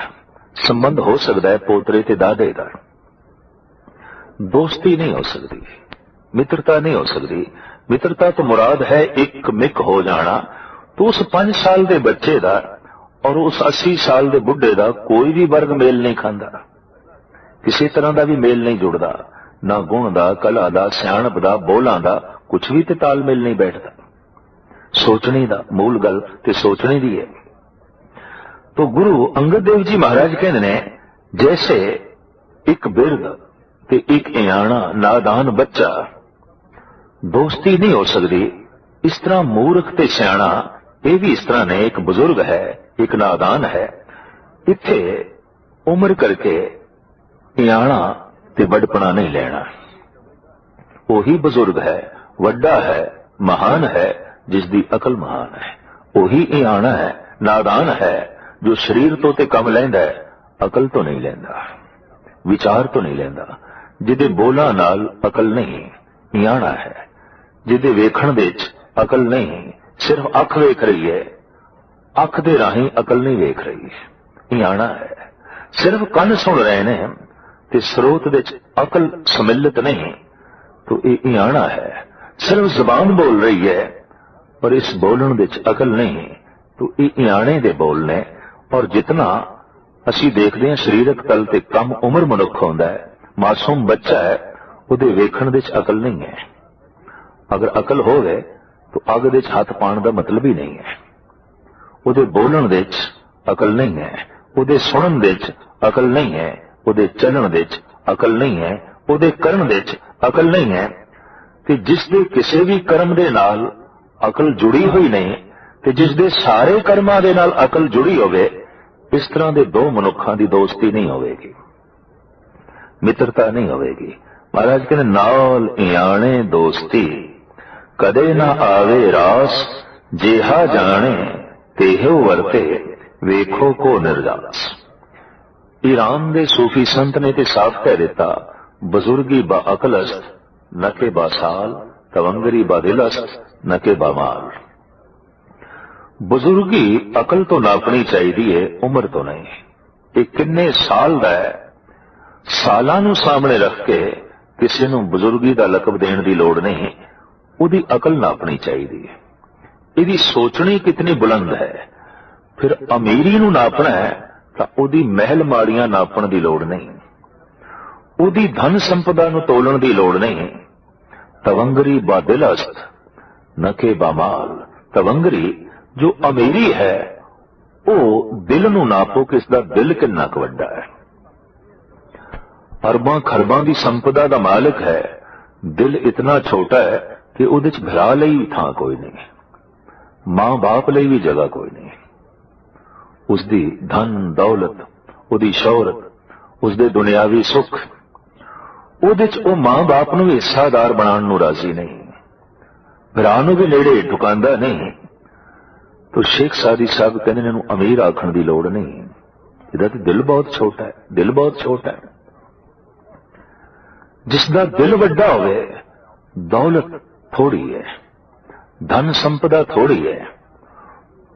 S1: ਸੰਬੰਧ ਹੋ ਸਕਦਾ ਹੈ ਪੋਤਰੇ ਤੇ ਦਾਦੇ ਦਾ। ਦੋਸਤੀ ਨਹੀਂ ਹੋ ਸਕਦੀ, ਮਿੱਤਰਤਾ ਨਹੀਂ ਹੋ ਸਕਦੀ। ਮਿੱਤਰਤਾ ਤੋਂ ਮੁਰਾਦ ਹੈ ਇੱਕ ਮਿਕ ਹੋ ਜਾਣਾ। ਤੋ ਉਸ 5 ਸਾਲ ਦੇ ਬੱਚੇ ਦਾ ਔਰ ਉਸ 80 ਸਾਲ ਦੇ ਬੁੱਢੇ ਦਾ ਕੋਈ ਵੀ ਵਰਗ ਮੇਲ ਨਹੀਂ ਖਾਂਦਾ। ਕਿਸੇ ਤਰ੍ਹਾਂ ਦਾ ਵੀ ਮੇਲ ਨਹੀਂ ਜੁੜਦਾ। ਨਾ ਗੁਣ ਦਾ, ਕਲਾ ਦਾ, ਸਿਆਣਪ ਦਾ, ਬੋਲਾਂ ਦਾ ਕੁਝ ਵੀ ਤੇ ਤਾਲਮੇਲ ਨਹੀਂ ਬੈਠਦਾ। ਸੋਚਣੀ ਦਾ ਮੂਲ ਗੱਲ ਤੇ ਸੋਚਣੀ ਦੀ ਹੈ। तो ਗੁਰੂ ਅੰਗਦ ਦੇਵ ਜੀ ਮਹਾਰਾਜ ਕਹਿੰਦੇ ਨੇ ਜੈਸੇ ਇੱਕ ਬਿਰਧ ਤੇ ਇੱਕ ਇਆਣਾ ਨਾਦਾਨ ਬੱਚਾ ਦੋਸਤੀ ਨਹੀਂ ਹੋ ਸਕਦੀ ਇਸ ਤਰ੍ਹਾਂ ਮੂਰਖ ਤੇ ਸਿਆਣਾ ਇਹ ਵੀ ਇਸ ਤਰ੍ਹਾਂ ਨੇ ਇੱਕ ਬਜ਼ੁਰਗ ਹੈ ਇੱਕ ਨਾਦਾਨ ਹੈ ਇੱਥੇ ਉਮਰ ਕਰਕੇ ਇਆਣਾ ਤੇ ਵੱਡਪਣਾ ਨਹੀਂ ਲੈਣਾ ਉਹੀ ਬਜ਼ੁਰਗ ਹੈ ਵੱਡਾ ਹੈ ਮਹਾਨ ਹੈ ਜਿਸ ਦੀ ਅਕਲ ਮਹਾਨ ਹੈ ਉਹੀ ਇਆਣਾ ਹੈ ਨਾਦਾਨ ਹੈ ਜੋ ਸਰੀਰ ਤੋਂ ਤੇ ਕੰਮ ਲੈਂਦਾ ਹੈ, ਅਕਲ ਤੋਂ ਨਹੀਂ ਲੈਂਦਾ, ਵਿਚਾਰ ਤੋਂ ਨਹੀਂ ਲੈਂਦਾ, ਜਿਹਦੇ ਬੋਲਾਂ ਨਾਲ ਅਕਲ ਨਹੀਂ ਇਆਣਾ ਹੈ, ਜਿਹਦੇ ਵੇਖਣ ਦੇ ਵਿੱਚ ਅਕਲ ਨਹੀਂ, ਸਿਰਫ ਅੱਖ ਵੇਖ ਰਹੀ ਹੈ, ਅੱਖ ਦੇ ਰਾਹੀਂ ਅਕਲ ਨਹੀਂ ਵੇਖ ਰਹੀ ਇਆਣਾ ਹੈ, ਸਿਰਫ ਕੰਨ ਸੁਣ ਰਹੇ ਨੇ, ਤੇ ਸਰੋਤ ਵਿੱਚ ਅਕਲ ਸਮਿਲਿਤ ਨਹੀਂ तो ਇਹ ਇਆਣਾ ਹੈ, ਸਿਰਫ ਜ਼ਬਾਨ ਬੋਲ ਰਹੀ ਹੈ, ਪਰ ਇਸ ਬੋਲਣ ਵਿੱਚ ਅਕਲ ਨਹੀਂ तो ਇਹ ਇਆਣੇ ਦੇ ਬੋਲ ਨੇ ਔਰ ਜਿਤਨਾ ਅਸੀਂ ਦੇਖਦੇ ਹਾਂ ਸਰੀਰਕ ਤਲ ਤੇ ਕਮ ਉਮਰ ਮਨੁੱਖ ਹੁੰਦਾ ਹੈ, ਮਾਸੂਮ ਬੱਚਾ ਹੈ, ਉਹਦੇ ਵੇਖਣ ਵਿੱਚ ਅਕਲ ਨਹੀਂ ਹੈ। ਅਗਰ ਅਕਲ ਹੋਵੇ, ਤਾਂ ਅੱਗ ਦੇ ਵਿੱਚ ਹੱਥ ਪਾਉਣ ਦਾ ਮਤਲਬ ਹੀ ਨਹੀਂ ਹੈ। ਉਹਦੇ ਬੋਲਣ ਵਿੱਚ ਅਕਲ ਨਹੀਂ ਹੈ, ਉਹਦੇ ਸੁਣਨ ਵਿੱਚ ਅਕਲ ਨਹੀਂ ਹੈ, ਉਹਦੇ ਚੱਲਣ ਦੇ ਵਿੱਚ ਅਕਲ ਨਹੀਂ ਹੈ, ਉਹਦੇ ਕਰਨ ਵਿੱਚ ਅਕਲ ਨਹੀਂ ਹੈ ਤੇ ਜਿਸ ਦੇ ਕਿਸੇ ਵੀ ਕਰਮ ਦੇ ਨਾਲ ਅਕਲ ਜੁੜੀ ਹੋਈ ਨਹੀਂ, ਤੇ ਜਿਸ ਦੇ ਸਾਰੇ ਕਰਮਾਂ ਦੇ ਨਾਲ ਅਕਲ ਜੁੜੀ ਹੋਵੇ ਇਸ ਤਰ੍ਹਾਂ ਦੇ ਦੋ ਮਨੁੱਖਾਂ ਦੀ ਦੋਸਤੀ ਨਹੀਂ ਹੋਵੇਗੀ। ਮਿੱਤਰਤਾ ਨਹੀਂ ਹੋਵੇਗੀ। ਮਹਾਰਾਜ ਕਹਿੰਦੇ, ਨਾਲ ਇਆਣੇ ਦੋਸਤੀ, ਕਦੇ ਨਾ ਆਵੇ ਰਾਸ, ਜਿਹਾ ਜਾਣੇ, ਤੇਹੋ ਵਰਤੇ, ਵੇਖੋ ਕੋ ਨਿਰਜਾਸ। ਈਰਾਨ ਦੇ ਸੂਫੀ ਸੰਤ ਨੇ ਤੇ ਸਾਫ਼ ਕਹਿ ਦਿੱਤਾ, ਬਜ਼ੁਰਗੀ ਬਾ ਅਕਲਸਤ ਨਕੇ ਬਾ ਸਾਲ, ਤਵੰਗਰੀ ਬਾ ਦਿਲਸਤ ਨਕੇ ਬਾ ਬਜ਼ੁਰਗੀ ਅਕਲ ਤੋਂ ਨਾਪਣੀ ਚਾਹੀਦੀ ਹੈ ਉਮਰ ਤੋਂ ਨਹੀਂ। ਇਹ ਕਿੰਨੇ ਸਾਲ ਦਾ ਹੈ? ਸਾਲਾਂ ਨੂੰ ਸਾਹਮਣੇ ਰੱਖ ਕੇ ਕਿਸੇ ਨੂੰ ਬਜ਼ੁਰਗੀ ਦਾ ਲਕਬ ਦੇਣ ਦੀ ਲੋੜ ਨਹੀਂ। ਉਹਦੀ ਅਕਲ ਨਾਪਣੀ ਚਾਹੀਦੀ ਹੈ ਇਹਦੀ ਸੋਚਣੀ ਕਿਤਨੀ ਬੁਲੰਦ ਹੈ। ਫਿਰ ਅਮੀਰੀ ਨੂੰ ਨਾਪਣਾ ਹੈ, ਤਾਂ ਉਹਦੀ ਮਹਿਲ ਮਾੜੀਆਂ ਨਾਪਣ ਦੀ ਲੋੜ ਨਹੀਂ। ਉਹਦੀ ਧਨ ਸੰਪਦਾ ਨੂੰ ਤੋਲਣ ਦੀ ਲੋੜ ਨਹੀਂ। ਤਵੰਗਰੀ ਬਾਦਿਲਸਤ ਨਕੇ ਬਾਮਾਲ। ਤਵੰਗਰੀ ਜੋ ਅਮੀਰੀ ਹੈ, ਉਹ ਦਿਲ ਨੂੰ ਨਾਪੋ ਕਿ ਇਸ ਦਾ ਦਿਲ ਕਿੰਨਾ ਕੁ ਵੱਡਾ ਹੈ। ਅਰਬਾਂ ਖਰਬਾਂ ਦੀ ਸੰਪਦਾ ਦਾ ਮਾਲਕ ਹੈ। ਦਿਲ ਇਤਨਾ ਛੋਟਾ ਹੈ ਕਿ ਉਹਦੇ ਚ ਭਰਾ ਲਈ ਵੀ ਥਾਂ ਕੋਈ ਨਹੀਂ। ਮਾਂ ਬਾਪ ਲਈ ਵੀ ਜਗ੍ਹਾ ਕੋਈ ਨਹੀਂ। ਉਸ ਦੀ ਧਨ, ਦੌਲਤ, ਉਹਦੀ ਸ਼ੌਹਰਤ ਉਸ ਦੇ ਦੁਨਿਆਵੀ ਸੁੱਖ, ਉਹਦੇ ਚ ਉਹ ਮਾਂ ਬਾਪ ਨੂੰ ਹਿੱਸਾਦਾਰ ਬਣਾਉਣ ਨੂੰ ਰਾਜ਼ੀ ਨਹੀਂ। ਭਰਾ ਨੂੰ ਵੀ ਨੇੜੇ ਟੁਕਾਂਦਾ ਨਹੀਂ। ਤੋ ਸ਼ੇਖ ਸਾਦੀ ਸਾਹਿਬ ਕਹਿੰਦੇ ਨੇ ਇਹਨੂੰ ਅਮੀਰ ਆਖਣ ਦੀ ਲੋੜ ਨਹੀਂ। ਇਹਦਾ ਤੇ ਦਿਲ ਬਹੁਤ ਛੋਟਾ ਹੈ, ਦਿਲ ਬਹੁਤ ਛੋਟਾ ਹੈ। ਜਿਸ ਦਾ ਦਿਲ ਵੱਡਾ ਹੋਵੇ, ਦੌਲਤ ਥੋੜੀ ਹੈ, ਧਨ ਸੰਪਦਾ ਥੋੜੀ ਹੈ,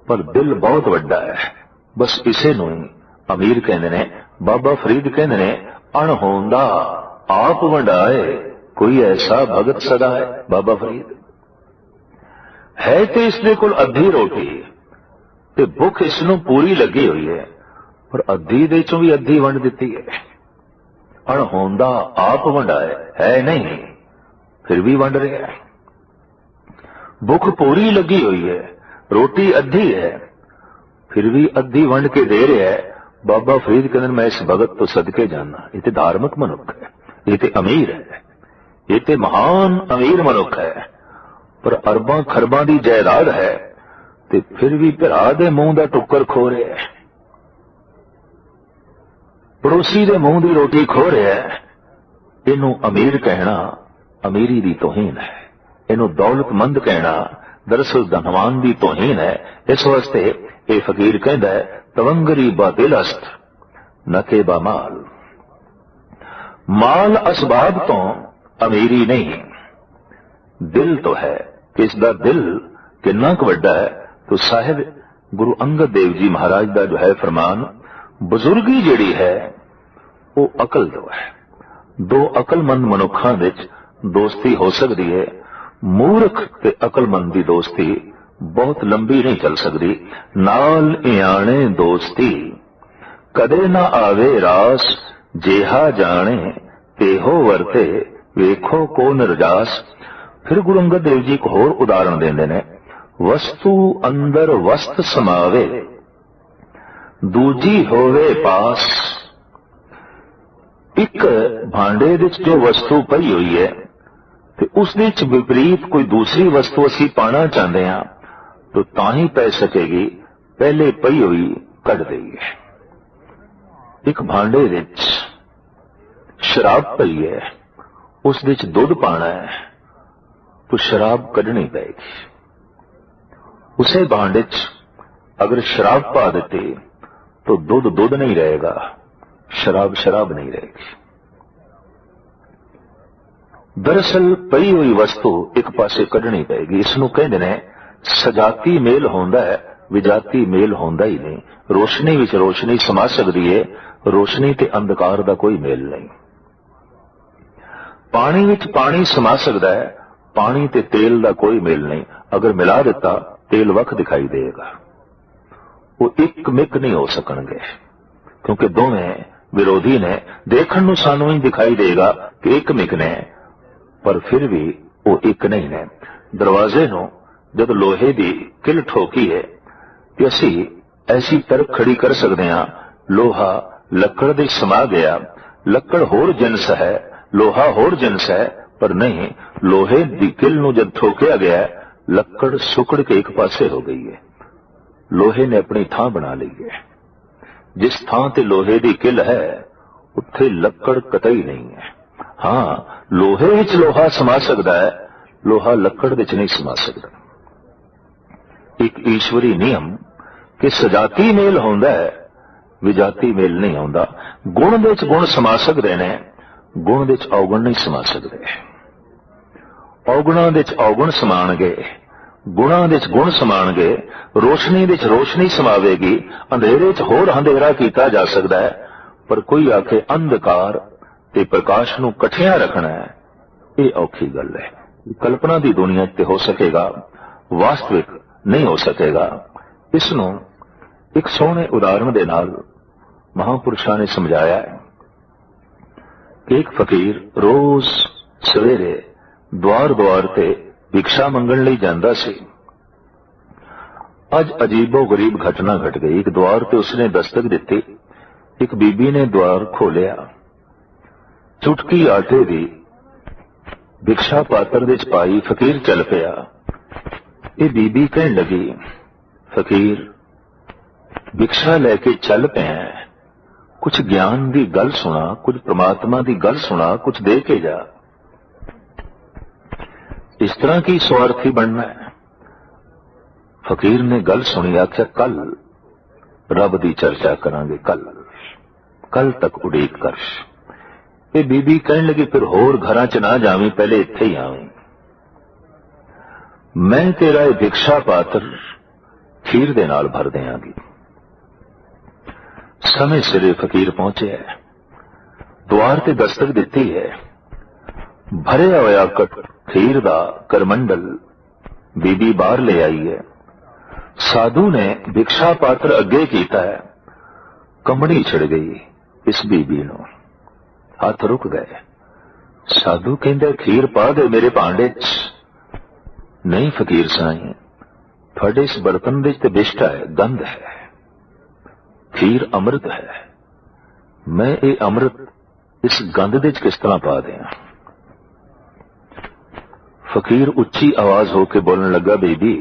S1: ਪਰ ਦਿਲ ਬਹੁਤ ਵੱਡਾ ਹੈ। ਬਸ ਇਸੇ ਨੂੰ ਹੀ ਅਮੀਰ ਕਹਿੰਦੇ ਨੇ, ਬਾਬਾ ਫਰੀਦ ਕਹਿੰਦੇ ਨੇ, ਅਣ ਹੋਂਦਾ, ਆਪ ਵੰਡਾਏ, ਕੋਈ ਐਸਾ ਭਗਤ ਸਦਾ ਹੈ, ਬਾਬਾ ਫਰੀਦ। ਹੈ ਤੇ ਇਸ ਦੇ ਕੋਲ ਅੱਧੀ ਰੋਟੀ। ਤੇ ਭੁੱਖ ਇਸ ਨੂੰ ਪੂਰੀ ਲੱਗੀ ਹੋਈ ਹੈ, ਪਰ ਅੱਧੀ ਦੇ ਚੋਂ ਵੀ ਅੱਧੀ ਵੰਡ ਦਿੱਤੀ ਹੈ। ਅਣ ਹੋਂਦਾ ਆਪ ਵੰਡਾਏ ਹੈ ਨਹੀਂ, ਫਿਰ ਵੀ ਵੰਡ ਰਿਹਾ ਹੈ। ਭੁੱਖ ਪੂਰੀ ਲੱਗੀ ਹੋਈ ਹੈ, ਰੋਟੀ ਅੱਧੀ ਹੈ, ਫਿਰ ਵੀ ਅੱਧੀ ਵੰਡ ਕੇ ਦੇ ਰਿਹਾ ਹੈ। ਬਾਬਾ ਫਰੀਦ ਕਹਿੰਦੇ ਮੈਂ ਇਸ ਭਗਤ ਤੋਂ ਸਦਕੇ ਜਾਣਾ ਇਹ ਤੇ ਧਾਰਮਿਕ ਮਨੁੱਖ ਹੈ, ਇਹ ਤੇ ਅਮੀਰ ਹੈ, ਇਹ ਤੇ ਮਹਾਨ ਅਮੀਰ ਮਨੁੱਖ ਹੈ, ਪਰ ਅਰਬਾਂ ਖਰਬਾਂ ਦੀ ਜਾਇਦਾਦ ਹੈ ਤੇ ਫਿਰ ਵੀ ਭਰਾ ਦੇ ਮੂੰਹ ਦਾ ਟੁੱਕਰ ਖੋ ਰਿਹਾ ਹੈ। ਪੜੋਸੀ ਦੇ ਮੂੰਹ ਦੀ ਰੋਟੀ ਖੋ ਰਿਹਾ ਹੈ। ਇਹਨੂੰ ਅਮੀਰ ਕਹਿਣਾ ਅਮੀਰੀ ਦੀ ਤੋਹੀਨ ਹੈ। ਇਹਨੂੰ ਦੌਲਤਮੰਦ ਕਹਿਣਾ ਦਰਅਸਲ ਧਨਵਾਨ ਦੀ ਤੋਹੀਨ ਹੈ। ਇਸ ਵਾਸਤੇ ਇਹ ਫਕੀਰ ਕਹਿੰਦਾ ਹੈ, ਤਵੰਗਰੀ ਬਾ ਦਿਲ ਅਸਤ ਨਕੇ ਬਾ ਮਾਲ। ਮਾਲ ਅਸਬਾਬ ਤੋਂ ਅਮੀਰੀ ਨਹੀਂ। ਦਿਲ ਤੋਂ ਹੈ। ਇਸ ਦਾ ਦਿਲ ਕਿੰਨਾ ਕੁ ਵੱਡਾ ਹੈ ਤੋ ਸਾਹਿਬ, ਗੁਰੂ ਅੰਗਦ ਦੇਵ ਜੀ ਮਹਾਰਾਜ ਦਾ ਜੋ ਹੈ ਫਰਮਾਨ, ਬਜ਼ੁਰਗੀ ਜਿਹੜੀ ਹੈ, ਉਹ ਅਕਲ ਦੋ ਹੈ। ਦੋ ਅਕਲਮੰਦ ਮਨੁੱਖਾਂ ਵਿੱਚ ਦੋਸਤੀ ਹੋ ਸਕਦੀ ਹੈ। ਮੂਰਖ ਤੇ ਅਕਲਮੰਦ ਦੀ ਦੋਸਤੀ ਬਹੁਤ ਲੰਬੀ ਨਹੀਂ ਚੱਲ ਸਕਦੀ। ਨਾਲ ਇਆਣੇ ਦੋਸਤੀ। ਕਦੇ ਨਾ ਆਵੇ ਰਾਸ, ਜੇਹਾ ਜਾਣੇ, ਤੇਹੋ ਵਰਤੇ, ਵੇਖੋ ਕੋ ਨਿਰਜਾਸ ਫਿਰ ਗੁਰੂ ਅੰਗਦ ਦੇਵ ਜੀ ਇੱਕ ਹੋਰ ਉਦਾਹਰਣ ਦਿੰਦੇ ਨੇ। ਵਸਤੂ ਅੰਦਰ ਵਸਤ ਸਮਾਵੇ, ਦੂਜੀ ਹੋਵੇ ਪਾਸ। ਇੱਕ ਭਾਂਡੇ ਵਿੱਚ ਜੋ ਵਸਤੂ ਪਈ ਹੋਈ ਹੈ, ਤੇ ਉਸ ਦੇ ਵਿੱਚ ਵਿਪਰੀਤ ਕੋਈ ਦੂਸਰੀ ਵਸਤੂ ਅਸੀਂ ਪਾਣਾ ਚਾਹੁੰਦੇ ਹਾਂ, ਤਾਂ ਤਾਂ ਹੀ ਪੈ ਸਕੇਗੀ, ਪਹਿਲੇ ਪਈ ਹੋਈ ਕੱਢ ਦਈਏ। ਇੱਕ ਭਾਂਡੇ ਵਿੱਚ ਸ਼ਰਾਬ ਪਈ ਹੈ, ਉਸ ਵਿੱਚ ਦੁੱਧ ਪਾਣਾ ਹੈ, ਤਾਂ ਸ਼ਰਾਬ ਕੱਢਣੀ ਪਏਗੀ। ਉਸੇ ਭਾਂਡੇ 'ਚ ਅਗਰ ਸ਼ਰਾਬ ਪਾ ਦਿੱਤੀ तो दूध दूध नहीं रहेगा शराब शराब नहीं रहेगी ਦਰਅਸਲ ਪਈ ਹੋਈ ਵਸਤੂ ਇੱਕ ਪਾਸੇ ਕੱਢਣੀ ਪਏਗੀ ਇਸ ਨੂੰ ਕਹਿੰਦੇ ਨੇ ਸਜਾਤੀ ਮੇਲ ਹੁੰਦਾ ਹੈ ਵਿਜਾਤੀ ਮੇਲ ਹੁੰਦਾ ਹੀ ਨਹੀਂ ਰੋਸ਼ਨੀ ਵਿੱਚ ਰੋਸ਼ਨੀ ਸਮਾ ਸਕਦੀ ਹੈ ਰੋਸ਼ਨੀ ਤੇ ਅੰਧਕਾਰ ਦਾ ਕੋਈ ਮੇਲ ਨਹੀਂ ਪਾਣੀ ਵਿੱਚ ਪਾਣੀ ਸਮਾ ਸਕਦਾ ਹੈ ਪਾਣੀ ਤੇ ਤੇਲ ਦਾ ਕੋਈ ਮੇਲ ਨਹੀਂ ਅਗਰ ਮਿਲਾ ਦਿੱਤਾ ਤੇਲ ਵੱਖ ਦਿਖਾਈ ਦੇਵੇਗਾ। ਉਹ ਇੱਕ ਮਿਕ ਨਹੀਂ ਹੋ ਸਕਣਗੇ, ਕਿਉਂਕਿ ਦੋਵੇਂ ਵਿਰੋਧੀ ਨੇ ਦੇਖਣ ਨੂੰ ਸਾਨੂੰ ਹੀ ਦਿਖਾਈ ਦੇਗਾ ਕਿ ਇੱਕ ਮਿਕ ਨੇ, ਪਰ ਫਿਰ ਵੀ ਉਹ ਇੱਕ ਨਹੀਂ ਨੇ। ਦਰਵਾਜ਼ੇ ਨੂੰ ਜਦ ਲੋਹੇ ਦੀ ਕਿਲ ਠੋਕੀ ਹੈ ਕਿ ਅਸੀਂ ਐਸੀ ਤਰਕ ਖੜੀ ਕਰ ਸਕਦੇ ਹਾਂ, ਲੋਹਾ ਲੱਕੜ ਦੇ ਸਮਾ ਗਿਆ। ਲੱਕੜ ਹੋਰ ਜਿੰਸ ਹੈ, ਲੋਹਾ ਹੋਰ ਜਿੰਸ ਹੈ, ਪਰ ਨਹੀਂ, ਲੋਹੇ ਦੀ ਕਿਲ ਨੂੰ ਜਦ ਠੋਕਿਆ ਗਿਆ ਲੱਕੜ ਸੁਕੜ ਕੇ ਇੱਕ ਪਾਸੇ ਹੋ ਗਈ ਹੈ। ਲੋਹੇ ਨੇ ਆਪਣੀ ਥਾਂ ਬਣਾ ਲਈ ਹੈ। ਜਿਸ ਥਾਂ ਤੇ ਲੋਹੇ ਦੀ ਕਿਲ ਹੈ, ਉੱਥੇ ਲੱਕੜ ਕਤਈ ਨਹੀਂ ਹੈ। ਹਾਂ, ਲੋਹੇ ਵਿੱਚ ਲੋਹਾ ਸਮਾ ਸਕਦਾ ਹੈ, ਲੋਹਾ ਲੱਕੜ ਵਿੱਚ ਨਹੀਂ ਸਮਾ ਸਕਦਾ। ਇੱਕ ਈਸ਼ਵਰੀ ਨਿਯਮ ਕਿ ਸਜਾਤੀ ਮੇਲ ਹੁੰਦਾ ਹੈ, ਵਿਜਾਤੀ ਮੇਲ ਨਹੀਂ ਆਉਂਦਾ। ਗੁਣ ਵਿੱਚ ਗੁਣ ਸਮਾ ਸਕਦੇ ਨੇ, ਗੁਣ ਵਿੱਚ ਔਗਣ ਨਹੀਂ ਸਮਾ ਸਕਦੇ। ਔਗਣਾਂ ਵਿੱਚ ਔਗਣ ਸਮਾਣਗੇ, ਗੁਣਾਂ ਵਿੱਚ ਗੁਣ ਸਮਾਣਗੇ, ਰੋਸ਼ਨੀ ਵਿੱਚ ਰੋਸ਼ਨੀ ਸਮਾਵੇਗੀ, ਅੰਧੇਰੇ 'ਚ ਹੋਰ ਅੰਧੇਰਾ ਕੀਤਾ ਜਾ ਸਕਦਾ ਹੈ, ਪਰ ਕੋਈ ਆਖੇ ਅੰਧਕਾਰ ਤੇ ਪ੍ਰਕਾਸ਼ ਨੂੰ ਇਕੱਠਿਆਂ ਰੱਖਣਾ ਹੈ, ਇਹ ਔਖੀ ਗੱਲ ਹੈ। ਕਲਪਨਾ ਦੀ ਦੁਨੀਆ ਤੇ ਹੋ ਸਕੇਗਾ, ਵਾਸਤਵਿਕ ਨਹੀਂ ਹੋ ਸਕੇਗਾ। ਇਸ ਨੂੰ ਇੱਕ ਸੋਹਣੇ ਉਦਾਹਰਣ ਦੇ ਨਾਲ ਮਹਾਪੁਰਸ਼ਾਂ ਨੇ ਸਮਝਾਇਆ ਹੈ ਕਿ ਇੱਕ ਫਕੀਰ ਰੋਜ਼ ਸਵੇਰੇ ਦਵਾਰ-ਦਵਾਰ ਤੇ ਭਿਕਸ਼ਾ ਮੰਗਣ ਲਈ ਜਾਂਦਾ ਸੀ। ਅੱਜ ਅਜੀਬੋ ਗਰੀਬ ਘਟਨਾ ਘਟ ਗਈ। ਇੱਕ ਦਵਾਰ ਤੇ ਉਸਨੇ ਦਸਤਕ ਦਿੱਤੀ। ਇੱਕ ਬੀਬੀ ਨੇ ਦਵਾਰ ਖੋਲਿਆ। ਚੁਟਕੀ ਆਟੇ ਦੀ ਭਿਕਸ਼ਾ ਪਾਤਰ ਵਿੱਚ ਪਾਈ ਫਕੀਰ ਚੱਲ ਪਿਆ। ਇਹ ਬੀਬੀ ਕਹਿਣ ਲੱਗੀ, ਫਕੀਰ ਭਿਕਸ਼ਾ ਲੈ ਕੇ ਚੱਲ ਪਿਆ ਕੁਝ ਗਿਆਨ ਦੀ ਗੱਲ ਸੁਣਾ, ਕੁਝ ਪ੍ਰਮਾਤਮਾ ਦੀ ਗੱਲ ਸੁਣਾ ਕੁਝ ਦੇ ਕੇ ਜਾ। ਇਸ ਤਰ੍ਹਾਂ ਕੀ ਸਵਾਰਥੀ ਬਣਨਾ ਹੈ ਫਕੀਰ ਨੇ ਗੱਲ ਸੁਣੀ ਆਖਿਆ ਕੱਲ ਰੱਬ ਦੀ ਚਰਚਾ ਕਰਾਂਗੇ ਕੱਲ ਕੱਲ ਤੱਕ ਉਡੀਕ ਕਰ ਇਹ ਬੀਬੀ ਕਹਿਣ ਲੱਗੀ ਫਿਰ ਹੋਰ ਘਰਾਂ 'ਚ ਨਾ ਜਾਵੀਂ ਪਹਿਲੇ ਇੱਥੇ ਹੀ ਆਵੀਂ ਮੈਂ ਤੇਰਾ ਇਹ ਭਿਕਸ਼ਾ ਪਾਤਰ ਖੀਰ ਦੇ ਨਾਲ ਭਰ ਦਿਆਂਗੀ ਸਮੇਂ ਸਿਰੇ ਫਕੀਰ ਪਹੁੰਚਿਆ ਦੁਆਰ ਤੇ ਦਸਤਕ ਦਿੱਤੀ ਹੈ ਭਰਿਆ ਹੋਇਆ ਕਟ ਦਾ ਕਰਮੰਡਲ ਬੀਬੀ ਬਾਹਰ ਲੈ ਆਈ ਹੈ। ਸਾਧੂ ਨੇ ਭਿਕਸ਼ਾ ਪਾਤਰ ਅੱਗੇ ਕੀਤਾ ਹੈ। ਕੰਬੜੀ ਛਿੜ ਗਈ ਇਸ ਬੀਬੀ ਨੂੰ। ਹੱਥ ਰੁਕ ਗਏ। ਸਾਧੂ ਕਹਿੰਦੇ, ਖੀਰ ਪਾ ਦੇ ਮੇਰੇ ਭਾਂਡੇ 'ਚ। ਨਹੀਂ ਫਕੀਰ ਸਾਈਂ, ਤੁਹਾਡੇ ਇਸ ਬਰਤਨ ਵਿੱਚ ਤੇ ਬਿਸ਼ਟਾ ਹੈ, ਗੰਧ ਹੈ। ਖੀਰ ਅੰਮ੍ਰਿਤ ਹੈ। ਮੈਂ ਇਹ ਅੰਮ੍ਰਿਤ ਇਸ ਗੰਧ ਦੇ ਵਿੱਚ ਕਿਸ ਤਰ੍ਹਾਂ ਪਾ ਦਿਆਂ? ਫਕੀਰ ਉੱਚੀ ਆਵਾਜ਼ ਹੋ ਕੇ ਬੋਲਣ ਲੱਗਾ ਬੇਬੀ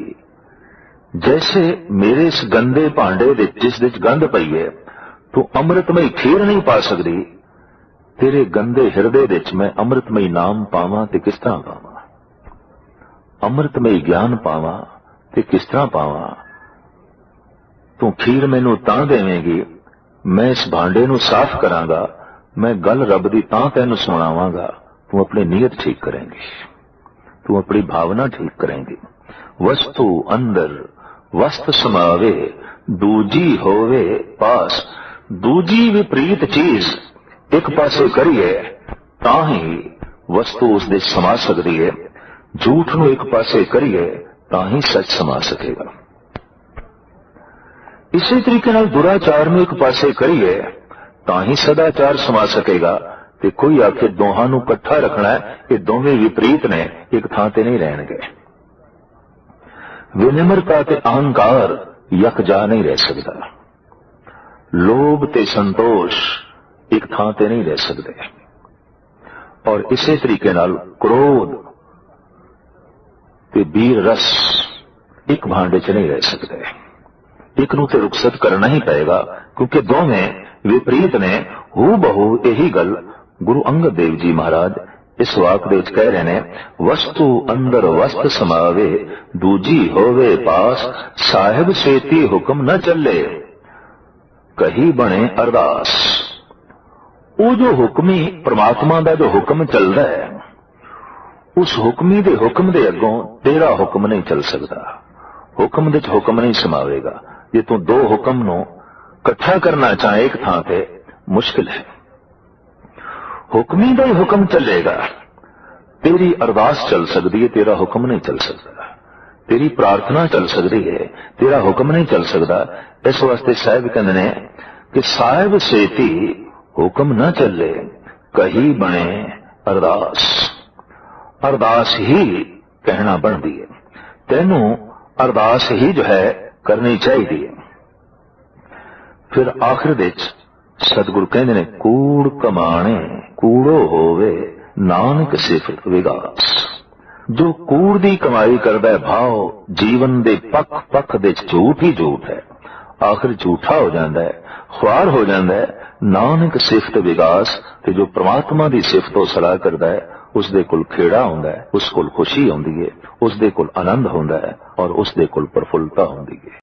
S1: ਜੈਸੇ ਮੇਰੇ ਇਸ ਗੰਦੇ ਭਾਂਡੇ ਦੇ ਜਿਸ ਵਿੱਚ ਗੰਧ ਪਈ ਹੈ ਤੂੰ ਅੰਮ੍ਰਿਤਮਈ ਖੀਰ ਨਹੀਂ ਪਾ ਸਕਦੀ ਤੇਰੇ ਗੰਦੇ ਹਿਰਦੇ ਵਿੱਚ ਮੈਂ ਅੰਮ੍ਰਿਤਮਈ ਨਾਮ ਪਾਵਾਂ ਤੇ ਕਿਸ ਤਰ੍ਹਾਂ ਪਾਵਾਂ ਅੰਮ੍ਰਿਤਮਈ ਗਿਆਨ ਪਾਵਾਂ ਤੇ ਕਿਸ ਤਰ੍ਹਾਂ ਪਾਵਾਂ ਤੂੰ ਖੀਰ ਮੈਨੂੰ ਤਾਂ ਦੇਵੇਂਗੀ ਮੈਂ ਇਸ ਭਾਂਡੇ ਨੂੰ ਸਾਫ਼ ਕਰਾਂਗਾ ਮੈਂ ਗੱਲ ਰੱਬ ਦੀ ਤਾਂ ਤੈਨੂੰ ਸੁਣਾਵਾਂਗਾ ਤੂੰ ਆਪਣੀ ਨੀਅਤ ਠੀਕ ਕਰੇਂਗੀ ਤੂੰ ਆਪਣੀ ਭਾਵਨਾ ਠੀਕ ਕਰੇਂਗੀ। ਵਸਤੂ ਅੰਦਰ, ਵਸਤ ਸਮਾਵੇ, ਦੂਜੀ ਹੋਵੇ ਪਾਸ। ਦੂਜੀ ਵਿਪਰੀਤ ਚੀਜ਼ ਇੱਕ ਪਾਸੇ ਕਰੀਏ, ਤਾਂ ਹੀ ਵਸਤੂ ਉਸ ਦੇ ਸਮਾ ਸਕਦੀ ਹੈ ਝੂਠ ਨੂੰ ਇੱਕ ਪਾਸੇ ਕਰੀਏ, ਤਾਂ ਹੀ ਸੱਚ ਸਮਾ ਸਕੇਗਾ। ਇਸੇ ਤਰੀਕੇ ਨਾਲ ਦੁਰਾਚਾਰ ਨੂੰ ਇੱਕ ਪਾਸੇ ਕਰੀਏ, ਤਾਂ ਹੀ ਸਦਾਚਾਰ ਸਮਾ ਸਕੇਗਾ। ਤੇ ਕੋਈ ਆਖੇ ਦੋਹਾਂ ਨੂੰ ਇਕੱਠਾ ਰੱਖਣਾ ਹੈ, ਇਹ ਦੋਵੇਂ ਵਿਪਰੀਤ ਨੇ, ਇੱਕ ਥਾਂ ਤੇ ਨਹੀਂ ਰਹਿਣਗੇ। ਵਿਨਮਰਤਾ ਤੇ ਅਹੰਕਾਰ ਯਕ ਜਾ ਨਹੀਂ ਰਹਿ ਸਕਦਾ। ਲੋਭ ਤੇ ਸੰਤੋਸ਼ ਇੱਕ ਥਾਂ ਤੇ ਨਹੀਂ ਰਹਿ ਸਕਦੇ। ਔਰ ਇਸੇ ਤਰੀਕੇ ਨਾਲ ਕ੍ਰੋਧ ਤੇ ਵੀਰ ਰਸ ਇੱਕ ਭਾਂਡੇ 'ਚ ਨਹੀਂ ਰਹਿ ਸਕਦੇ। ਇੱਕ ਨੂੰ ਤੇ ਰੁਖਸਤ ਕਰਨਾ ਹੀ ਪਏਗਾ, ਕਿਉਂਕਿ ਦੋਵੇਂ ਵਿਪਰੀਤ ਨੇ ਹੂ ਬਹੂ ਇਹੀ ਗੱਲ ਗੁਰੂ ਅੰਗਦ ਦੇਵ ਜੀ ਮਹਾਰਾਜ ਇਸ ਵਾਕ ਦੇ ਵਿੱਚ ਕਹਿ ਰਹੇ ਨੇ, ਵਸਤੂ ਅੰਦਰ ਵਸਤ ਸਮਾਵੇ, ਦੂਜੀ ਹੋਵੇ ਪਾਸ, ਸਾਹਿਬ ਸੇਤੀ ਹੁਕਮ ਨਾ ਚੱਲੇ। ਕਹੀ ਬਣੇ ਅਰਦਾਸ। ਉਹ ਜੋ ਹੁਕਮੀ ਪ੍ਰਮਾਤਮਾ ਦਾ ਜੋ ਹੁਕਮ ਚੱਲਦਾ ਹੈ, ਉਸ ਹੁਕਮੀ ਦੇ ਹੁਕਮ ਦੇ ਅੱਗੋਂ ਤੇਰਾ ਹੁਕਮ ਨਹੀਂ ਚੱਲ ਸਕਦਾ। ਹੁਕਮ ਦੇ ਚ ਹੁਕਮ ਨਹੀਂ ਸਮਾਵੇਗਾ। ਜੇ ਤੂੰ ਦੋ ਹੁਕਮ ਨੂੰ ਇਕੱਠਾ ਕਰਨਾ ਚਾਹੇ ਇੱਕ ਥਾਂ ਤੇ, ਮੁਸ਼ਕਿਲ ਹੈ। ਹੁਕਮੀ ਦਾ ਹੀ ਹੁਕਮ ਚੱਲੇਗਾ। ਤੇਰੀ ਅਰਦਾਸ ਚੱਲ ਸਕਦੀ ਹੈ ਤੇਰਾ ਹੁਕਮ ਨਹੀਂ ਚੱਲ ਸਕਦਾ। ਤੇਰੀ ਪ੍ਰਾਰਥਨਾ ਚੱਲ ਸਕਦੀ ਹੈ ਤੇਰਾ ਹੁਕਮ ਨਹੀਂ ਚੱਲ ਸਕਦਾ। ਇਸ ਵਾਸਤੇ ਸਾਹਿਬ ਕਹਿੰਦੇ ਨੇ ਕਿ ਸਾਹਿਬ ਸੇਤੀ ਹੁਕਮ ਨਾ ਚੱਲੇ, ਕਹੀ ਬਣੇ ਅਰਦਾਸ। ਅਰਦਾਸ ਹੀ ਕਹਿਣਾ ਬਣਦੀ ਹੈ ਤੈਨੂੰ ਅਰਦਾਸ ਹੀ ਜੋ ਹੈ ਕਰਨੀ ਚਾਹੀਦੀ ਹੈ ਫਿਰ ਆਖਰ ਵਿੱਚ ਸਤਿਗੁਰ ਕਹਿੰਦੇ ਨੇ, ਕੂੜ ਕਮਾਣੇ। ਕੂੜੋ ਹੋਵੇ, ਨਾਨਕ ਸਿਫਤ ਵਿਗਾਸ। ਜੋ ਕੂੜ ਦੀ ਕਮਾਈ ਕਰਦਾ ਹੈ ਭਾਵ ਜੀਵਨ ਦੇ ਪੱਖ ਪੱਖ ਦੇ ਝੂਠ ਹੀ ਝੂਠ ਹੈ। ਆਖਰ ਝੂਠਾ ਹੋ ਜਾਂਦਾ ਹੈ, ਖੁਆਰ ਹੋ ਜਾਂਦਾ ਹੈ, ਨਾਨਕ ਸਿਫਤ ਵਿਗਾਸ ਤੇ ਜੋ ਪ੍ਰਮਾਤਮਾ ਦੀ ਸਿਫਤ ਤੋਂ ਸਲਾਹ ਕਰਦਾ ਹੈ ਉਸ ਦੇ ਕੋਲ ਖੇੜਾ ਹੁੰਦਾ ਹੈ, ਉਸ ਕੋਲ ਖੁਸ਼ੀ ਆਉਂਦੀ ਹੈ ਉਸ ਦੇ ਕੋਲ ਆਨੰਦ ਹੁੰਦਾ ਹੈ ਔਰ ਉਸ ਦੇ ਕੋਲ ਪ੍ਰਫੁੱਲਤਾ ਹੁੰਦੀ ਹੈ।